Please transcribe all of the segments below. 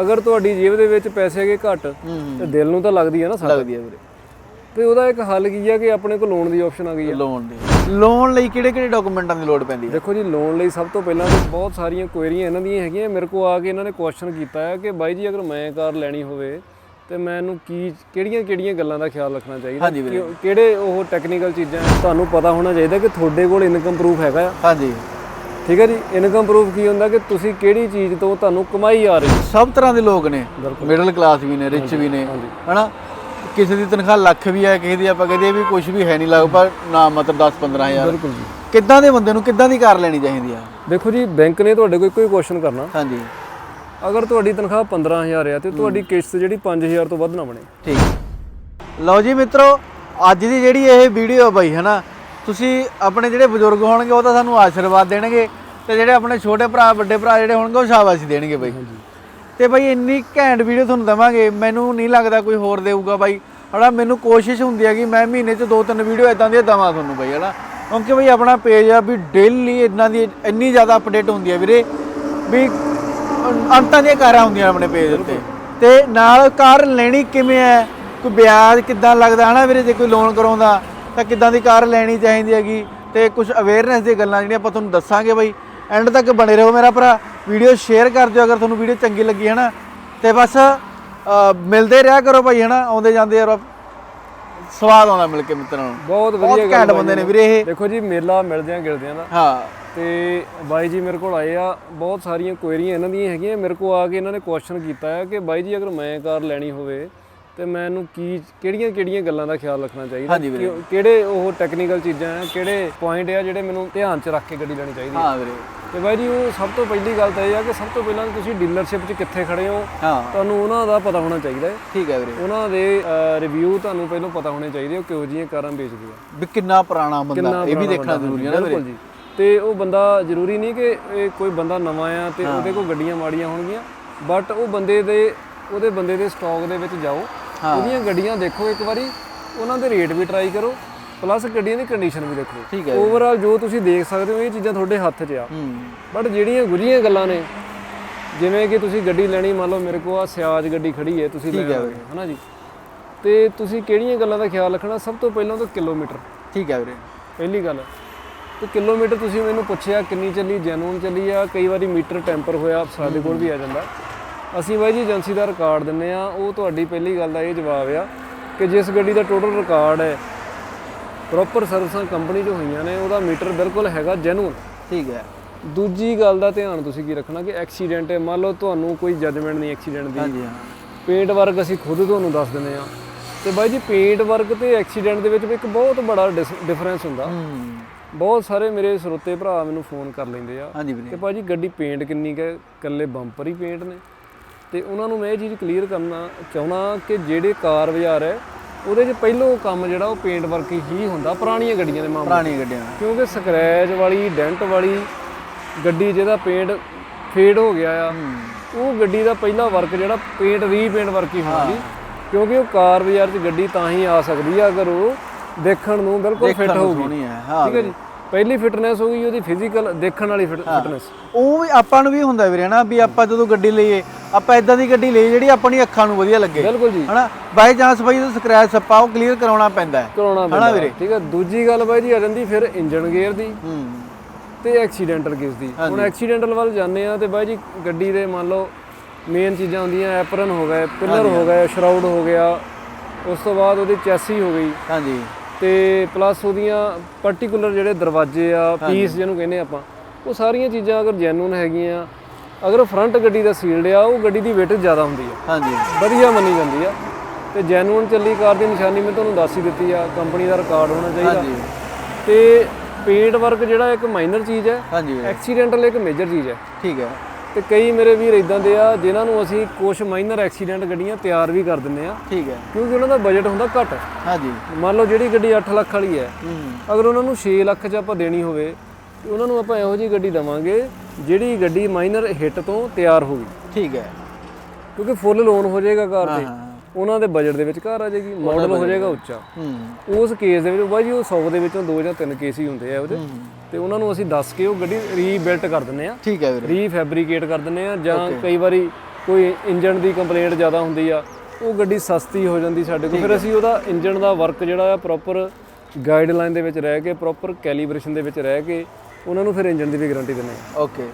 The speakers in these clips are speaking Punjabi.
ਅਗਰ ਤੁਹਾਡੀ ਜੇਬ ਦੇ ਵਿੱਚ ਪੈਸੇ ਹੈਗੇ ਘੱਟ ਤੇ ਦਿਲ ਨੂੰ ਤਾਂ ਲੱਗਦੀ ਹੈ ਨਾ ਸੱਟ ਲੱਗਦੀ ਹੈ ਵੀਰੇ। ਤੇ ਉਹਦਾ ਇੱਕ ਹੱਲ ਕੀ ਹੈ ਕਿ ਆਪਣੇ ਕੋਲ ਲੋਨ ਦੀ ਆਪਸ਼ਨ ਆ ਗਈ ਹੈ ਲੋਨ ਦੀ। ਲੋਨ ਲਈ ਕਿਹੜੇ ਕਿਹੜੇ ਡਾਕੂਮੈਂਟਾਂ ਦੀ ਲੋੜ ਪੈਂਦੀ ਹੈ ਦੇਖੋ ਜੀ ਲੋਨ ਲਈ ਸਭ ਤੋਂ ਪਹਿਲਾਂ ਤਾਂ ਬਹੁਤ ਸਾਰੀਆਂ ਕੁਐਰੀਆਂ ਇਹਨਾਂ ਦੀਆਂ ਹੈਗੀਆਂ। ਮੇਰੇ ਕੋਲ ਆ ਕੇ ਇਹਨਾਂ ਨੇ ਕੁਐਸਚਨ ਕੀਤਾ ਹੈ ਕਿ ਬਾਈ ਜੀ ਅਗਰ ਮੈਂ ਕਾਰ ਲੈਣੀ ਹੋਵੇ ਤੇ ਮੈਨੂੰ ਕੀ ਕਿਹੜੀਆਂ ਕਿਹੜੀਆਂ ਗੱਲਾਂ ਦਾ ਖਿਆਲ ਰੱਖਣਾ ਚਾਹੀਦਾ? ਕਿਹੜੇ ਉਹ ਟੈਕਨੀਕਲ ਚੀਜ਼ਾਂ? ਤੁਹਾਨੂੰ ਪਤਾ ਹੋਣਾ ਚਾਹੀਦਾ ਕਿ ਤੁਹਾਡੇ ਕੋਲ ਇਨਕਮ ਪ੍ਰੂਫ ਹੈਗਾ ਹਾਂਜੀ। ਠੀਕ ਹੈ ਜੀ ਇਨਕਮ ਪ੍ਰੂਫ ਕੀ ਹੁੰਦਾ ਕਿ ਤੁਸੀਂ ਕਿਹੜੀ ਚੀਜ਼ ਤੋਂ ਤੁਹਾਨੂੰ ਕਮਾਈ ਆ ਰਹੀ ਹੈ? ਸਭ ਤਰ੍ਹਾਂ ਦੇ ਲੋਕ ਨੇ ਮਿਡਲ ਕਲਾਸ ਵੀ ਨੇ ਰਿਚ ਵੀ ਨੇ ਹਨਾ? ਕਿਸੇ ਦੀ ਤਨਖਾਹ ਲੱਖ ਵੀ ਹੈ ਕਿਸੇ ਦੀ ਆਪਾਂ ਕਹਦੇ ਵੀ ਕੁਝ ਵੀ ਹੈ ਨਹੀਂ ਲਗਭਗ ਨਾ ਮਤਲਬ 10 15000 ਬਿਲਕੁਲ ਜੀ। ਕਿੱਦਾਂ ਦੇ ਬੰਦੇ ਨੂੰ ਕਿੱਦਾਂ ਦੀ ਕਾਰ ਲੈਣੀ ਚਾਹੀਦੀ ਆ? ਦੇਖੋ ਜੀ ਬੈਂਕ ਨੇ ਤੁਹਾਡੇ ਕੋਲ ਕੋਈ ਕੁਐਸਚਨ ਕਰਨਾ। ਹਾਂਜੀ। ਅਗਰ ਤੁਹਾਡੀ ਤਨਖਾਹ 15000 ਆ ਤੇ ਤੁਹਾਡੀ ਕਿਸ਼ਤ ਜਿਹੜੀ 5000 ਤੋਂ ਵੱਧ ਨਾ ਬਣੇ। ਠੀਕ। ਲਓ ਜੀ ਮਿੱਤਰੋ ਅੱਜ ਦੀ ਜਿਹੜੀ ਇਹ ਵੀਡੀਓ ਬਈ ਹਨਾ? ਤੁਸੀਂ ਆਪਣੇ ਜਿਹੜੇ ਬਜ਼ੁਰਗ ਹੋਣਗੇ ਉਹ ਤਾਂ ਸਾਨੂੰ ਆਸ਼ੀਰਵਾਦ ਦੇਣਗੇ। ਤੇ ਜਿਹੜੇ ਆਪਣੇ ਛੋਟੇ ਭਰਾ ਵੱਡੇ ਭਰਾ ਜਿਹੜੇ ਹੋਣਗੇ ਉਹ ਸ਼ਾਬਾਸ਼ੀ ਦੇਣਗੇ ਬਈ। ਤੇ ਬਈ ਇੰਨੀ ਘੈਂਟ ਵੀਡੀਓ ਤੁਹਾਨੂੰ ਦਵਾਂਗੇ ਮੈਨੂੰ ਨਹੀਂ ਲੱਗਦਾ ਕੋਈ ਹੋਰ ਦੇਊਗਾ ਬਾਈ। ਹਣਾ ਮੈਨੂੰ ਕੋਸ਼ਿਸ਼ ਹੁੰਦੀ ਹੈ ਕਿ ਮੈਂ ਮਹੀਨੇ 'ਚ ਦੋ ਤਿੰਨ ਵੀਡੀਓ ਇਦਾਂ ਦੀਆਂ ਦਵਾਂ ਤੁਹਾਨੂੰ ਬਈ ਹਨਾ। ਕਿਉਂਕਿ ਬਈ ਆਪਣਾ ਪੇਜ ਆ ਵੀ ਡੇਲੀ ਇਦਾਂ ਦੀ ਇੰਨੀ ਜ਼ਿਆਦਾ ਅਪਡੇਟ ਹੁੰਦੀ ਹੈ ਵੀਰੇ ਵੀ ਅੰਤਾਂ ਦੀਆਂ ਕਾਰਾਂ ਹੁੰਦੀਆਂ ਆਪਣੇ ਪੇਜ ਉੱਤੇ। ਤੇ ਨਾਲ ਕਾਰ ਲੈਣੀ ਕਿਵੇਂ ਹੈ ਕੋਈ ਵਿਆਜ ਕਿੱਦਾਂ ਲੱਗਦਾ? ਹਨਾ ਵੀਰੇ ਜੇ ਕੋਈ ਲੋਨ ਕਰਾਉਂਦਾ ਤਾਂ ਕਿੱਦਾਂ ਦੀ ਕਾਰ ਲੈਣੀ ਚਾਹੀਦੀ ਹੈਗੀ? ਤੇ ਕੁਝ ਅਵੇਅਰਨੈਸ ਦੀਆਂ ਗੱਲਾਂ ਜਿਹੜੀਆਂ ਆਪਾਂ ਤੁਹਾਨੂੰ ਦੱਸਾਂਗੇ ਬਈ। ਐਂਡ ਤੱਕ ਬਣੇ ਰਹੋ ਮੇਰਾ ਭਰਾ। ਵੀਡੀਓ ਸ਼ੇਅਰ ਕਰ ਦਿਓ ਅਗਰ ਤੁਹਾਨੂੰ ਵੀਡੀਓ ਚੰਗੀ ਲੱਗੀ ਹੈ ਨਾ ਤੇ ਬਸ ਮਿਲਦੇ ਰਿਹਾ ਕਰੋ ਭਾਈ ਹਨਾ? ਆਉਂਦੇ ਜਾਂਦੇ ਯਾਰ ਸਵਾਦ ਆਉਂਦਾ ਮਿਲ ਕੇ ਮਿੱਤਰਾਂ ਨੂੰ। ਬਹੁਤ ਵਧੀਆ ਗੱਲ ਬੰਦੇ ਨੇ ਵੀਰੇ ਇਹ। ਦੇਖੋ ਜੀ ਮੇਲਾ ਮਿਲਦਿਆਂ ਗਿਲਦਿਆਂ ਦਾ। ਹਾਂ। ਤੇ ਬਾਈ ਜੀ ਮੇਰੇ ਕੋਲ ਆਏ ਆ ਬਹੁਤ ਸਾਰੀਆਂ ਕੁਐਰੀਆਂ ਇਹਨਾਂ ਦੀਆਂ ਹੈਗੀਆਂ। ਮੇਰੇ ਕੋਲ ਆ ਕੇ ਇਹਨਾਂ ਨੇ ਕੁਐਸਚਨ ਕੀਤਾ ਹੈ ਕਿ ਬਾਈ ਜੀ ਅਗਰ ਮੈਂ ਕਾਰ ਲੈਣੀ ਹੋਵੇ ਤੇ ਮੈਨੂੰ ਕੀ ਕਿਹੜੀਆਂ ਕਿਹੜੀਆਂ ਗੱਲਾਂ ਦਾ ਖਿਆਲ ਰੱਖਣਾ ਚਾਹੀਦਾ? ਹਾਂਜੀ ਵੀਰੇ। ਕਿਹੜੇ ਉਹ ਟੈਕਨੀਕਲ ਚੀਜ਼ਾਂ ਆ ਕਿਹੜੇ ਪੁਆਇੰਟ ਆ ਜਿਹੜੇ ਮੈਨੂੰ ਧਿਆਨ 'ਚ ਰੱਖ ਕੇ ਗੱਡੀ ਲੈਣੀ ਚਾਹੀਦੀ ਹੈ ਹਾਂ ਵੀਰੇ। ਤੇ ਬਾਈ ਜੀ ਉਹ ਸਭ ਤੋਂ ਪਹਿਲੀ ਗੱਲ ਤਾਂ ਇਹ ਆ ਕਿ ਸਭ ਤੋਂ ਪਹਿਲਾਂ ਤੁਸੀਂ ਡੀਲਰਸ਼ਿਪ 'ਚ ਕਿੱਥੇ ਖੜੇ ਹੋ? ਹਾਂ। ਤੁਹਾਨੂੰ ਉਹਨਾਂ ਦਾ ਪਤਾ ਹੋਣਾ ਚਾਹੀਦਾ ਹੈ। ਠੀਕ ਹੈ ਵੀਰੇ। ਉਹਨਾਂ ਦੇ ਰਿਵਿਊ ਤੁਹਾਨੂੰ ਪਹਿਲਾਂ ਪਤਾ ਹੋਣੇ ਚਾਹੀਦੇ ਉਹ ਕਿਹੋ ਜਿਹੀਆਂ ਕਾਰਾਂ ਵੇਚਦੇ ਆ। ਵੀ ਕਿੰਨਾ ਪੁਰਾਣਾ ਬੰਦਾ ਇਹ ਵੀ ਪੁਰਾਣਾ ਦੇਖਣਾ ਬੰਦਾ, ਜ਼ਰੂਰੀ ਹੈ ਨਾ ਵੀਰੇ। ਜੀ। ਤੇ ਉਹ ਬੰਦਾ ਜ਼ਰੂਰੀ ਨਹੀਂ ਕਿ ਇਹ ਕੋਈ ਬੰਦਾ ਨਵਾਂ ਆ ਤੇ ਉਹਦੇ ਕੋਲ ਗੱਡੀਆਂ ਮਾੜੀਆਂ ਹੋਣਗੀਆਂ ਬਟ ਉਹ ਬੰਦੇ ਦੇ ਉਹਦੇ ਬੰਦੇ ਦੇ ਸਟਾਕ ਦੇ ਵਿੱਚ ਜਾਓ। ਉਹਦੀਆਂ ਗੱਡੀਆਂ ਦੇਖੋ ਇੱਕ ਵਾਰੀ ਉਹਨਾਂ ਦੇ ਰੇਟ ਵੀ ਟਰਾਈ ਕਰੋ ਪਲੱਸ ਗੱਡੀਆਂ ਦੀ ਕੰਡੀਸ਼ਨ ਵੀ ਦੇਖੋ। ਠੀਕ ਹੈ ਓਵਰਆਲ ਜੋ ਤੁਸੀਂ ਦੇਖ ਸਕਦੇ ਹੋ ਇਹ ਚੀਜ਼ਾਂ ਤੁਹਾਡੇ ਹੱਥ 'ਚ ਆ। ਹੂੰ। ਬਟ ਜਿਹੜੀਆਂ ਗੁਝੀਆਂ ਗੱਲਾਂ ਨੇ ਜਿਵੇਂ ਕਿ ਤੁਸੀਂ ਗੱਡੀ ਲੈਣੀ ਮੰਨ ਲਓ ਮੇਰੇ ਕੋਲ ਆ ਸਿਆਜ ਗੱਡੀ ਖੜੀ ਹੈ ਤੁਸੀਂ ਲੈ ਆਓਗੇ ਹਨਾ ਜੀ? ਤੇ ਤੁਸੀਂ ਕਿਹੜੀਆਂ ਗੱਲਾਂ ਦਾ ਖਿਆਲ ਰੱਖਣਾ? ਸਭ ਤੋਂ ਪਹਿਲਾਂ ਤਾਂ ਕਿਲੋਮੀਟਰ। ਠੀਕ ਹੈ ਵੀਰੇ। ਪਹਿਲੀ ਗੱਲ ਤੇ ਕਿਲੋਮੀਟਰ ਤੁਸੀਂ ਮੈਨੂੰ ਪੁੱਛਿਆ ਕਿੰਨੀ ਚੱਲੀ ਜੈਨੂਨ ਚੱਲੀ ਆ ਕਈ ਵਾਰੀ ਮੀਟਰ ਟੈਂਪਰ ਹੋਇਆ ਸਾਡੇ ਕੋਲ ਵੀ ਆ ਜਾਂਦਾ। ਅਸੀਂ ਬਾਈ ਜੀ ਏਜੰਸੀ ਦਾ ਰਿਕਾਰਡ ਦਿੰਨੇ ਆ ਉਹ ਤੁਹਾਡੀ ਪਹਿਲੀ ਗੱਲ ਦਾ ਇਹ ਜਵਾਬ ਆ ਕਿ ਜਿਸ ਗੱਡੀ ਦਾ ਟੋਟਲ ਰਿਕਾਰਡ ਹੈ ਪ੍ਰੋਪਰ ਸਰਵਿਸਾਂ ਕੰਪਨੀ ਜੋ ਹੋਈਆਂ ਨੇ ਉਹਦਾ ਮੀਟਰ ਬਿਲਕੁਲ ਹੈਗਾ ਜੈਨੂਨ ਠੀਕ ਹੈ। ਦੂਜੀ ਗੱਲ ਦਾ ਧਿਆਨ ਤੁਸੀਂ ਕੀ ਰੱਖਣਾ ਕਿ ਐਕਸੀਡੈਂਟ ਹੈ ਮੰਨ ਲਓ ਤੁਹਾਨੂੰ ਕੋਈ ਜੱਜਮੈਂਟ ਨਹੀਂ ਐਕਸੀਡੈਂਟ ਦੀ ਹਾਂਜੀ ਹਾਂ। ਪੇਂਟ ਵਰਕ ਅਸੀਂ ਖੁਦ ਤੁਹਾਨੂੰ ਦੱਸ ਦਿੰਦੇ ਆ ਤੇ ਬਾਈ ਜੀ ਪੇਂਟ ਵਰਕ ਤੇ ਐਕਸੀਡੈਂਟ ਦੇ ਵਿੱਚ ਵੀ ਇੱਕ ਬਹੁਤ ਬੜਾ ਡਿਫਰੈਂਸ ਹੁੰਦਾ। ਬਹੁਤ ਸਾਰੇ ਮੇਰੇ ਸਰੋਤੇ ਭਰਾ ਮੈਨੂੰ ਫੋਨ ਕਰ ਲੈਂਦੇ ਆ ਕਿ ਭਾਜੀ ਗੱਡੀ ਪੇਂਟ ਕਿੰਨੀ ਕੁ ਹੈ ਕੱਲੇ ਬੰਪਰ ਹੀ ਪੇਂਟ ਨੇ। ਤੇ ਉਹਨਾਂ ਨੂੰ ਮੈਂ ਇਹ ਚੀਜ਼ ਕਲੀਅਰ ਕਰਨਾ ਚਾਹੁੰਦਾ ਕਿ ਜਿਹੜੇ ਕਾਰ ਬਾਜ਼ਾਰ ਹੈ ਉਹਦੇ 'ਚ ਪਹਿਲੋਂ ਕੰਮ ਜਿਹੜਾ ਉਹ ਪੇਂਟ ਵਰਕ ਹੀ ਹੁੰਦਾ ਪੁਰਾਣੀਆਂ ਗੱਡੀਆਂ ਦੇ ਮਾਮਲੇ ਪੁਰਾਣੀ ਗੱਡੀਆਂ ਕਿਉਂਕਿ ਸਕ੍ਰੈਚ ਵਾਲੀ ਡੈਂਟ ਵਾਲੀ ਗੱਡੀ ਜਿਹਦਾ ਪੇਂਟ ਫੇਡ ਹੋ ਗਿਆ ਆ ਉਹ ਗੱਡੀ ਦਾ ਪਹਿਲਾ ਵਰਕ ਜਿਹੜਾ ਪੇਂਟ ਰੀਪੇਂਟ ਵਰਕ ਹੀ ਹੋਣਾ ਜੀ ਕਿਉਂਕਿ ਉਹ ਕਾਰ ਬਾਜ਼ਾਰ 'ਚ ਗੱਡੀ ਤਾਂ ਹੀ ਆ ਸਕਦੀ ਆ ਅਗਰ ਉਹ ਦੇਖਣ ਨੂੰ ਬਿਲਕੁਲ ਫਿੱਟ ਹੋਊਗੀ। ਠੀਕ ਹੈ ਜੀ? ਪਹਿਲੀ ਫਿਟਨੈਸ ਹੋ ਗਈ ਉਹਦੀ ਫਿਜ਼ੀਕਲ ਦੇਖਣ ਵਾਲੀ ਫਿਟਨੈਸ ਉਹ ਵੀ ਆਪਾਂ ਨੂੰ ਵੀ ਹੁੰਦਾ ਵੀਰੇ ਨਾ ਵੀ ਆਪਾਂ ਜਦੋਂ ਗੱਡੀ ਲਈਏ ਆਪਾਂ ਇਦਾਂ ਦੀ ਗੱਡੀ ਲਈ ਜਿਹੜੀ ਆਪਣੀ ਅੱਖਾਂ ਨੂੰ ਵਧੀਆ ਲੱਗੇ। ਬਿਲਕੁਲ ਜੀ। ਹਨਾ? ਬਾਈ ਚਾਂਸ ਬਾਈ ਜਦੋਂ ਸਕ੍ਰੈਚ ਸੱਪਾ ਉਹ ਕਲੀਅਰ ਕਰਾਉਣਾ ਪੈਂਦਾ ਹੈ। ਕਰਾਉਣਾ ਪੈਂਦਾ ਵੀਰੇ? ਠੀਕ ਹੈ ਦੂਜੀ ਗੱਲ ਬਾਈ ਜੀ ਆ ਜਾਂਦੀ ਫਿਰ ਇੰਜਨ ਗੇਅਰ ਦੀ ਹੂੰ। ਤੇ ਐਕਸੀਡੈਂਟਲ ਕੇਸ ਦੀ। ਹੁਣ ਐਕਸੀਡੈਂਟਲ ਵੱਲ ਜਾਂਦੇ ਆ ਤੇ ਬਾਈ ਜੀ ਗੱਡੀ ਦੇ ਮੰਨ ਲਓ ਮੇਨ ਚੀਜ਼ਾਂ ਹੁੰਦੀਆਂ ਐਪਰਨ ਹੋ ਗਏ ਪਿਲਰ ਹੋ ਗਏ ਸ਼ਰਾਊਡ ਹੋ ਗਿਆ ਉਸ ਤੋਂ ਬਾਅਦ ਉਹਦੀ ਚੈਸੀ ਹੋ ਗਈ। ਹਾਂਜੀ। ਤੇ ਪਲੱਸ ਉਹਦੀਆਂ ਪਾਰਟਿਕੂਲਰ ਜਿਹੜੇ ਦਰਵਾਜ਼ੇ ਆ ਪੀਸ ਜਿਹਨੂੰ ਕਹਿੰਦੇ ਆਪਾਂ ਉਹ ਸਾਰੀਆਂ ਚੀਜ਼ਾਂ ਅਗਰ ਜੈਨੂਨ ਹੈਗੀਆਂ ਅਗਰ ਫਰੰਟ ਗੱਡੀ ਦਾ ਸੀਲਡ ਆ ਉਹ ਗੱਡੀ ਦੀ weight ਜ਼ਿਆਦਾ ਹੁੰਦੀ ਆ। ਹਾਂਜੀ। ਵਧੀਆ ਮੰਨੀ ਜਾਂਦੀ ਆ। ਤੇ ਜੈਨੂਨ ਚੱਲੀ ਕਾਰ ਦੀ ਨਿਸ਼ਾਨੀ ਮੈਂ ਤੁਹਾਨੂੰ ਦੱਸ ਹੀ ਦਿੱਤੀ ਆ ਕੰਪਨੀ ਦਾ ਰਿਕਾਰਡ ਹੋਣਾ ਚਾਹੀਦਾ। ਹਾਂਜੀ। ਤੇ ਪੇਂਟ ਵਰਕ ਜਿਹੜਾ ਇੱਕ ਮਾਈਨਰ ਚੀਜ਼ ਹੈ ਹਾਂਜੀ। ਐਕਸੀਡੈਂਟਲ ਇੱਕ ਮੇਜਰ ਚੀਜ਼ ਹੈ ਠੀਕ ਹੈ ਤੇ ਕਈ ਮੇਰੇ ਵੀਰ ਇਦਾਂ ਦੇ ਆ ਜਿਨ੍ਹਾਂ ਨੂੰ ਅਸੀਂ ਕੁਝ ਮਾਈਨਰ ਐਕਸੀਡੈਂਟ ਗੱਡੀਆਂ ਤਿਆਰ ਵੀ ਕਰ ਦਿੰਨੇ ਆ। ਠੀਕ ਹੈ ਕਿਉਂਕਿ ਉਹਨਾਂ ਦਾ ਬਜਟ ਹੁੰਦਾ ਘੱਟ। ਹਾਂਜੀ। ਮੰਨ ਲਓ ਜਿਹੜੀ ਗੱਡੀ 8 ਲੱਖ ਵਾਲੀ ਹੈ ਹੂੰ। ਅਗਰ ਉਹਨਾਂ ਨੂੰ 6 ਲੱਖ 'ਚ ਆਪਾਂ ਦੇਣੀ ਹੋਵੇ ਤੇ ਉਹਨਾਂ ਨੂੰ ਆਪਾਂ ਇਹੋ ਜਿਹੀ ਗੱਡੀ ਦਵਾਂਗੇ ਜਿਹੜੀ ਗੱਡੀ ਮਾਈਨਰ ਹਿੱਟ ਤੋਂ ਤਿਆਰ ਹੋਗੀ ਠੀਕ ਹੈ। ਕਿਉਂਕਿ ਫੁੱਲ ਲੋਨ ਹੋ ਜਾਏਗਾ ਕਾਰ ਤੇ। ਹਾਂ ਉਹਨਾਂ ਦੇ ਬਜਟ ਦੇ ਵਿੱਚ ਕਾਰ ਆ ਜਾਏਗੀ ਮਾਡਲ ਹੋ ਜਾਏਗਾ ਉੱਚਾ। ਹੂੰ। ਉਸ ਕੇਸ ਦੇ ਵਿੱਚ ਬਾਈ ਜੀ ਉਹ 100 ਦੇ ਵਿੱਚੋਂ ਦੋ ਜਾਂ ਤਿੰਨ ਕੇਸ ਹੀ ਹੁੰਦੇ ਆ ਉਹਦੇ। ਤੇ ਉਹਨਾਂ ਨੂੰ ਅਸੀਂ ਦੱਸ ਕੇ ਉਹ ਗੱਡੀ ਰੀਬਿਲਟ ਕਰ ਦਿੰਨੇ ਆ। ਠੀਕ ਹੈ ਵੀਰੇ। ਰੀਫੈਬਰੀਕੇਟ ਕਰ ਦਿੰਨੇ ਆ ਜਾਂ ਕਈ ਵਾਰੀ ਕੋਈ ਇੰਜਨ ਦੀ ਕੰਪਲੇਂਟ ਜ਼ਿਆਦਾ ਹੁੰਦੀ ਆ ਉਹ ਗੱਡੀ ਸਸਤੀ ਹੋ ਜਾਂਦੀ ਸਾਡੇ ਕੋਲ। ਫਿਰ ਅਸੀਂ ਉਹਦਾ ਇੰਜਨ ਦਾ ਵਰਕ ਜਿਹੜਾ ਆ ਪ੍ਰੋਪਰ ਗਾਈਡਲਾਈਨ ਦੇ ਵਿੱਚ ਰਹਿ ਕੇ ਪ੍ਰੋਪਰ ਕੈਲੀਬ੍ਰੇਸ਼ਨ ਦੇ ਵਿੱਚ ਰਹਿ ਕੇ ਉਹਨਾਂ ਨੂੰ ਫਿਰ ਇੰਜਨ ਦੀ ਵੀ ਗਾਰੰਟੀ ਦਿੰਦੇ ਆ ਓਕੇ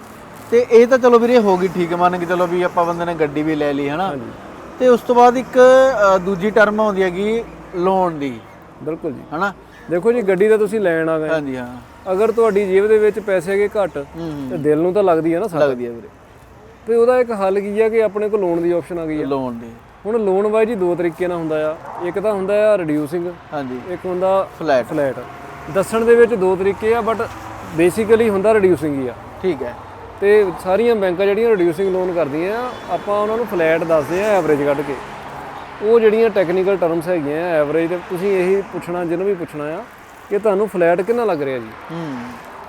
ਤੇ ਇਹ ਤਾਂ ਚਲੋ ਵੀਰੇ ਹੋ ਗਈ ਠੀਕ ਮੰਨ ਕੇ ਚਲੋ ਵੀ ਆਪਾਂ ਬੰਦੇ ਨੇ ਗੱਡੀ ਵੀ ਲੈ ਲਈ ਹਨਾ? ਤੇ ਉਸ ਤੋਂ ਬਾਅਦ ਇੱਕ ਦੂਜੀ ਟਰਮ ਆਉਂਦੀ ਹੈਗੀ ਲੋਨ ਦੀ। ਬਿਲਕੁਲ ਜੀ। ਹਨਾ? ਦੇਖੋ ਜੀ ਗੱਡੀ ਤਾਂ ਤੁਸੀਂ ਲੈਣ ਆ ਗਏ। ਹਾਂਜੀ ਹਾਂ। ਅਗਰ ਤੁਹਾਡੀ ਜੇਬ ਦੇ ਵਿੱਚ ਪੈਸੇ ਹੈਗੇ ਘੱਟ ਹੂੰ ਤੇ ਦਿਲ ਨੂੰ ਤਾਂ ਲੱਗਦੀ ਹੈ ਨਾ ਸਾਡਾ। ਲੱਗਦੀ ਹੈ ਵੀਰੇ। ਤੇ ਉਹਦਾ ਇੱਕ ਹੱਲ ਕੀ ਆ ਕਿ ਆਪਣੇ ਕੋਲ ਲੋਨ ਦੀ ਆਪਸ਼ਨ ਆ ਗਈ ਆ। ਲੋਨ ਦੀ। ਹੁਣ ਲੋਨ ਵਾਈ ਜੀ ਦੋ ਤਰੀਕੇ ਨਾਲ ਹੁੰਦਾ ਆ। ਇੱਕ ਤਾਂ ਹੁੰਦਾ ਆ ਰਿਡਿਊਸਿੰਗ ਹਾਂਜੀ। ਇੱਕ ਹੁੰਦਾ ਫਲੈਟ ਫਲੈਟ ਦੱਸਣ ਦੇ ਵਿੱਚ ਦੋ ਤਰੀਕੇ ਆ ਬਟ ਬੇਸਿਕਲੀ ਹੁੰਦਾ ਰਿਡਿਊਸਿੰਗ ਹੀ ਆ। ਠੀਕ ਹੈ। ਤੇ ਸਾਰੀਆਂ ਬੈਂਕਾਂ ਜਿਹੜੀਆਂ ਰਿਡਿਊਸਿੰਗ ਲੋਨ ਕਰਦੀਆਂ ਆ ਆਪਾਂ ਉਹਨਾਂ ਨੂੰ ਫਲੈਟ ਦੱਸਦੇ ਆ ਐਵਰੇਜ ਕੱਢ ਕੇ। ਉਹ ਜਿਹੜੀਆਂ ਟੈਕਨੀਕਲ ਟਰਮਸ ਹੈਗੀਆਂ ਐਵਰੇਜ ਤੇ ਤੁਸੀਂ ਇਹੀ ਪੁੱਛਣਾ ਜਿਹਨੂੰ ਵੀ ਪੁੱਛਣਾ ਆ ਕਿ ਤੁਹਾਨੂੰ ਫਲੈਟ ਕਿੰਨਾ ਲੱਗ ਰਿਹਾ ਜੀ? ਹੂੰ।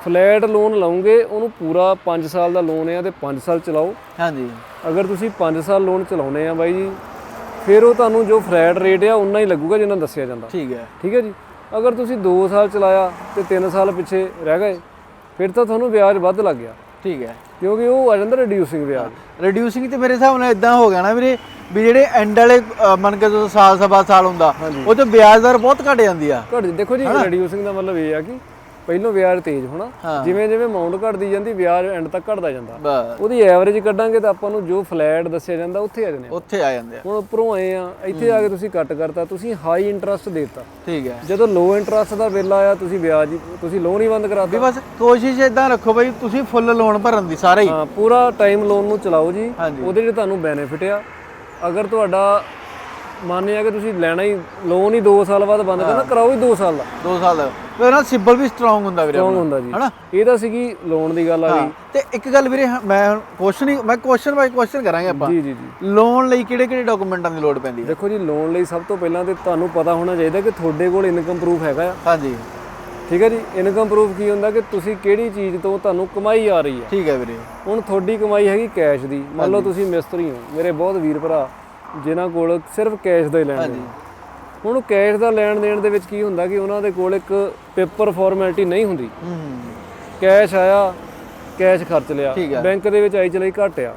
ਫਲੈਟ ਲੋਨ ਲਓਗੇ ਉਹਨੂੰ ਪੂਰਾ 5 ਸਾਲ ਦਾ ਲੋਨ ਆ ਤੇ 5 ਸਾਲ ਚਲਾਓ। ਹਾਂਜੀ। ਅਗਰ ਤੁਸੀਂ 5 ਸਾਲ ਲੋਨ ਚਲਾਉਨੇ ਆ ਬਾਈ ਜੀ ਫਿਰ ਉਹ ਤੁਹਾਨੂੰ ਜੋ ਫਲੈਟ ਰੇਟ ਆ ਉਨਾ ਹੀ ਲੱਗੂਗਾ ਜਿੰਨਾ ਦੱਸਿਆ ਜਾਂਦਾ। ਠੀਕ ਹੈ। ਠੀਕ ਹੈ ਜੀ? ਅਗਰ ਤੁਸੀਂ 2 ਸਾਲ ਚਲਾਇਆ ਤੇ 3 ਸਾਲ ਪਿੱਛੇ ਰਹਿ ਗਏ ਫਿਰ ਤਾਂ ਤੁਹਾਨੂੰ ਵਿਆਜ ਵੱਧ ਲੱਗ ਗਿਆ। ਠੀਕ ਹੈ। ਕਿਉਂਕਿ ਉਹ ਆ ਜਾਂਦਾ ਰਿਡਿਊਸਿੰਗ ਵਿਆਜ। ਰਿਡਿਊਸਿੰਗ ਤੇ ਮੇਰੇ ਹਿਸਾਬ ਨਾਲ ਇਦਾਂ ਹੋ ਗਿਆ ਨਾ ਵੀਰੇ ਵੀ ਜਿਹੜੇ ਐਂਡ ਵਾਲੇ ਮੰਨ ਕੇ ਜਦੋਂ ਸਾਲ ਸਵਾ ਸਾਲ ਹੁੰਦਾ ਉਹ ਤੇ ਵਿਆਜ ਦਰ ਬਹੁਤ ਘਟ ਜਾਂਦੀ ਆ। ਘਟ ਦੇਖੋ ਜੀ ਰਿਡਿਊਸਿੰਗ ਦਾ ਮਤਲਬ ਇਹ ਆ ਕਿ ਪਹਿਲੋਂ ਵਿਆਜ ਤੇਜ਼ ਹੋਣਾ। ਜਿਵੇਂ ਜਿਵੇਂ ਅਮਾਉਂਟ ਘਟਦੀ ਜਾਂਦੀ ਵਿਆਜ ਐਂਡ ਤੱਕ ਘਟਦਾ ਜਾਂਦਾ। ਉਹਦੀ ਐਵਰੇਜ ਕੱਢਾਂਗੇ ਤਾਂ ਆਪਾਂ ਨੂੰ ਜੋ ਫਲੈਟ ਦੱਸਿਆ ਜਾਂਦਾ ਉੱਥੇ ਆ ਜਾਂਦੇ ਆ। ਉੱਥੇ ਆ ਜਾਂਦੇ ਆ। ਹੁਣ ਉੱਪਰੋਂ ਆਏ ਆ ਇੱਥੇ ਆ ਕੇ ਤੁਸੀਂ ਕੱਟ ਕਰਤਾ ਤੁਸੀਂ ਹਾਈ ਇੰਟਰਸਟ ਦੇਤਾ। ਠੀਕ ਹੈ। ਜਦੋਂ ਲੋ ਇੰਟਰਸਟ ਦਾ ਬਿੱਲ ਆਇਆ ਤੁਸੀਂ ਵਿਆਜ ਤੁਸੀਂ ਲੋਨ ਹੀ ਬੰਦ ਵੀ ਕਰਾਤਾ ਬਸ ਕੋਸ਼ਿਸ਼ ਇਦਾਂ ਰੱਖੋ ਬਈ ਤੁਸੀਂ ਫੁੱਲ ਲੋਨ ਭਰਨ ਦੀ ਸਾਰਾ ਹੀ। ਹਾਂ ਪੂਰਾ ਟਾਈਮ ਲੋਨ ਨੂੰ ਚਲਾਓ ਜੀ। ਉਹਦੇ 'ਚ ਤੁਹਾਨੂੰ ਬੈਨੀਫਿਟ ਆ। ਅਗਰ ਤੁਹਾਡਾ ਮੰਨਿਆ ਕਿ ਤੁਸੀਂ ਲੈਣਾ ਹੀ ਲੋਨ ਹੀ 2 ਸਾਲ ਬਾਅਦ ਬੰਦ ਕਰਨਾ ਕਰਾਓ ਹੀ 2 ਸਾਲ ਦਾ। 2 ਸਾਲ ਦਾ। ਫਿਰ ਨਾ ਸਿਬਲ ਵੀ ਸਟਰੋਂਗ ਹੁੰਦਾ ਵੀਰੇ ਸਟਰੋਂਗ। ਹੁੰਦਾ ਜੀ। ਹਨਾ? ਇਹ ਤਾਂ ਸੀਗੀ ਲੋਨ ਦੀ ਗੱਲ ਆ ਗਈ ਤੇ ਇੱਕ ਗੱਲ ਵੀਰੇ ਮੈਂ ਹੁਣ ਕੁਐਸਚਨ ਹੀ ਮੈਂ ਕੁਐਸਚਨ ਬਾਈ ਕੁਐਸਚਨ ਕਰਾਂਗੇ ਆਪਾਂ। ਜੀ ਜੀ ਜੀ। ਲੋਨ ਲਈ ਕਿਹੜੇ ਕਿਹੜੇ ਡਾਕੂਮੈਂਟਾਂ ਦੀ ਲੋੜ ਪੈਂਦੀ ਹੈ? ਦੇਖੋ ਜੀ ਲੋਨ ਲਈ ਸਭ ਤੋਂ ਪਹਿਲਾਂ ਤੇ ਤੁਹਾਨੂੰ ਪਤਾ ਹੋਣਾ ਚਾਹੀਦਾ ਕਿ ਤੁਹਾਡੇ ਕੋਲ ਇਨਕਮ ਪ੍ਰੂਫ ਹੈਗਾ ਆ। ਹਾਂਜੀ। ਠੀਕ ਹੈ ਜੀ? ਇਨਕਮ ਪ੍ਰੂਫ ਕੀ ਹੁੰਦਾ ਕਿ ਤੁਸੀਂ ਕਿਹੜੀ ਚੀਜ਼ ਤੋਂ ਤੁਹਾਨੂੰ ਕਮਾਈ ਆ ਰਹੀ ਹੈ? ਠੀਕ ਹੈ ਵੀਰੇ। ਹੁਣ ਤੁਹਾਡੀ ਕਮਾਈ ਹੈਗੀ ਕੈਸ਼ ਦੀ। ਮੰਨ ਲਓ ਤੁਸੀਂ ਮਿਸਤਰੀ ਹੋ ਮੇਰੇ ਬਹੁਤ ਵੀਰ ਭਰਾ। ਜਿਨ੍ਹਾਂ ਕੋਲ ਸਿਰਫ ਕੈਸ਼ ਦਾ ਹੀ ਲੈਣ ਦੇਣ। ਹੁਣ ਕੈਸ਼ ਦਾ ਲੈਣ ਦੇਣ ਦੇ ਵਿੱਚ ਕੀ ਹੁੰਦਾ ਕਿ ਉਹਨਾਂ ਦੇ ਕੋਲ ਇੱਕ ਪੇਪਰ ਫਾਰਮੈਲਿਟੀ ਨਹੀਂ ਹੁੰਦੀ। ਕੈਸ਼ ਆਇਆ ਕੈਸ਼ ਖਰਚ ਲਿਆ। ਬੈਂਕ ਦੇ ਵਿੱਚ ਆਈ ਚਲਾਈ ਘੱਟ ਆ।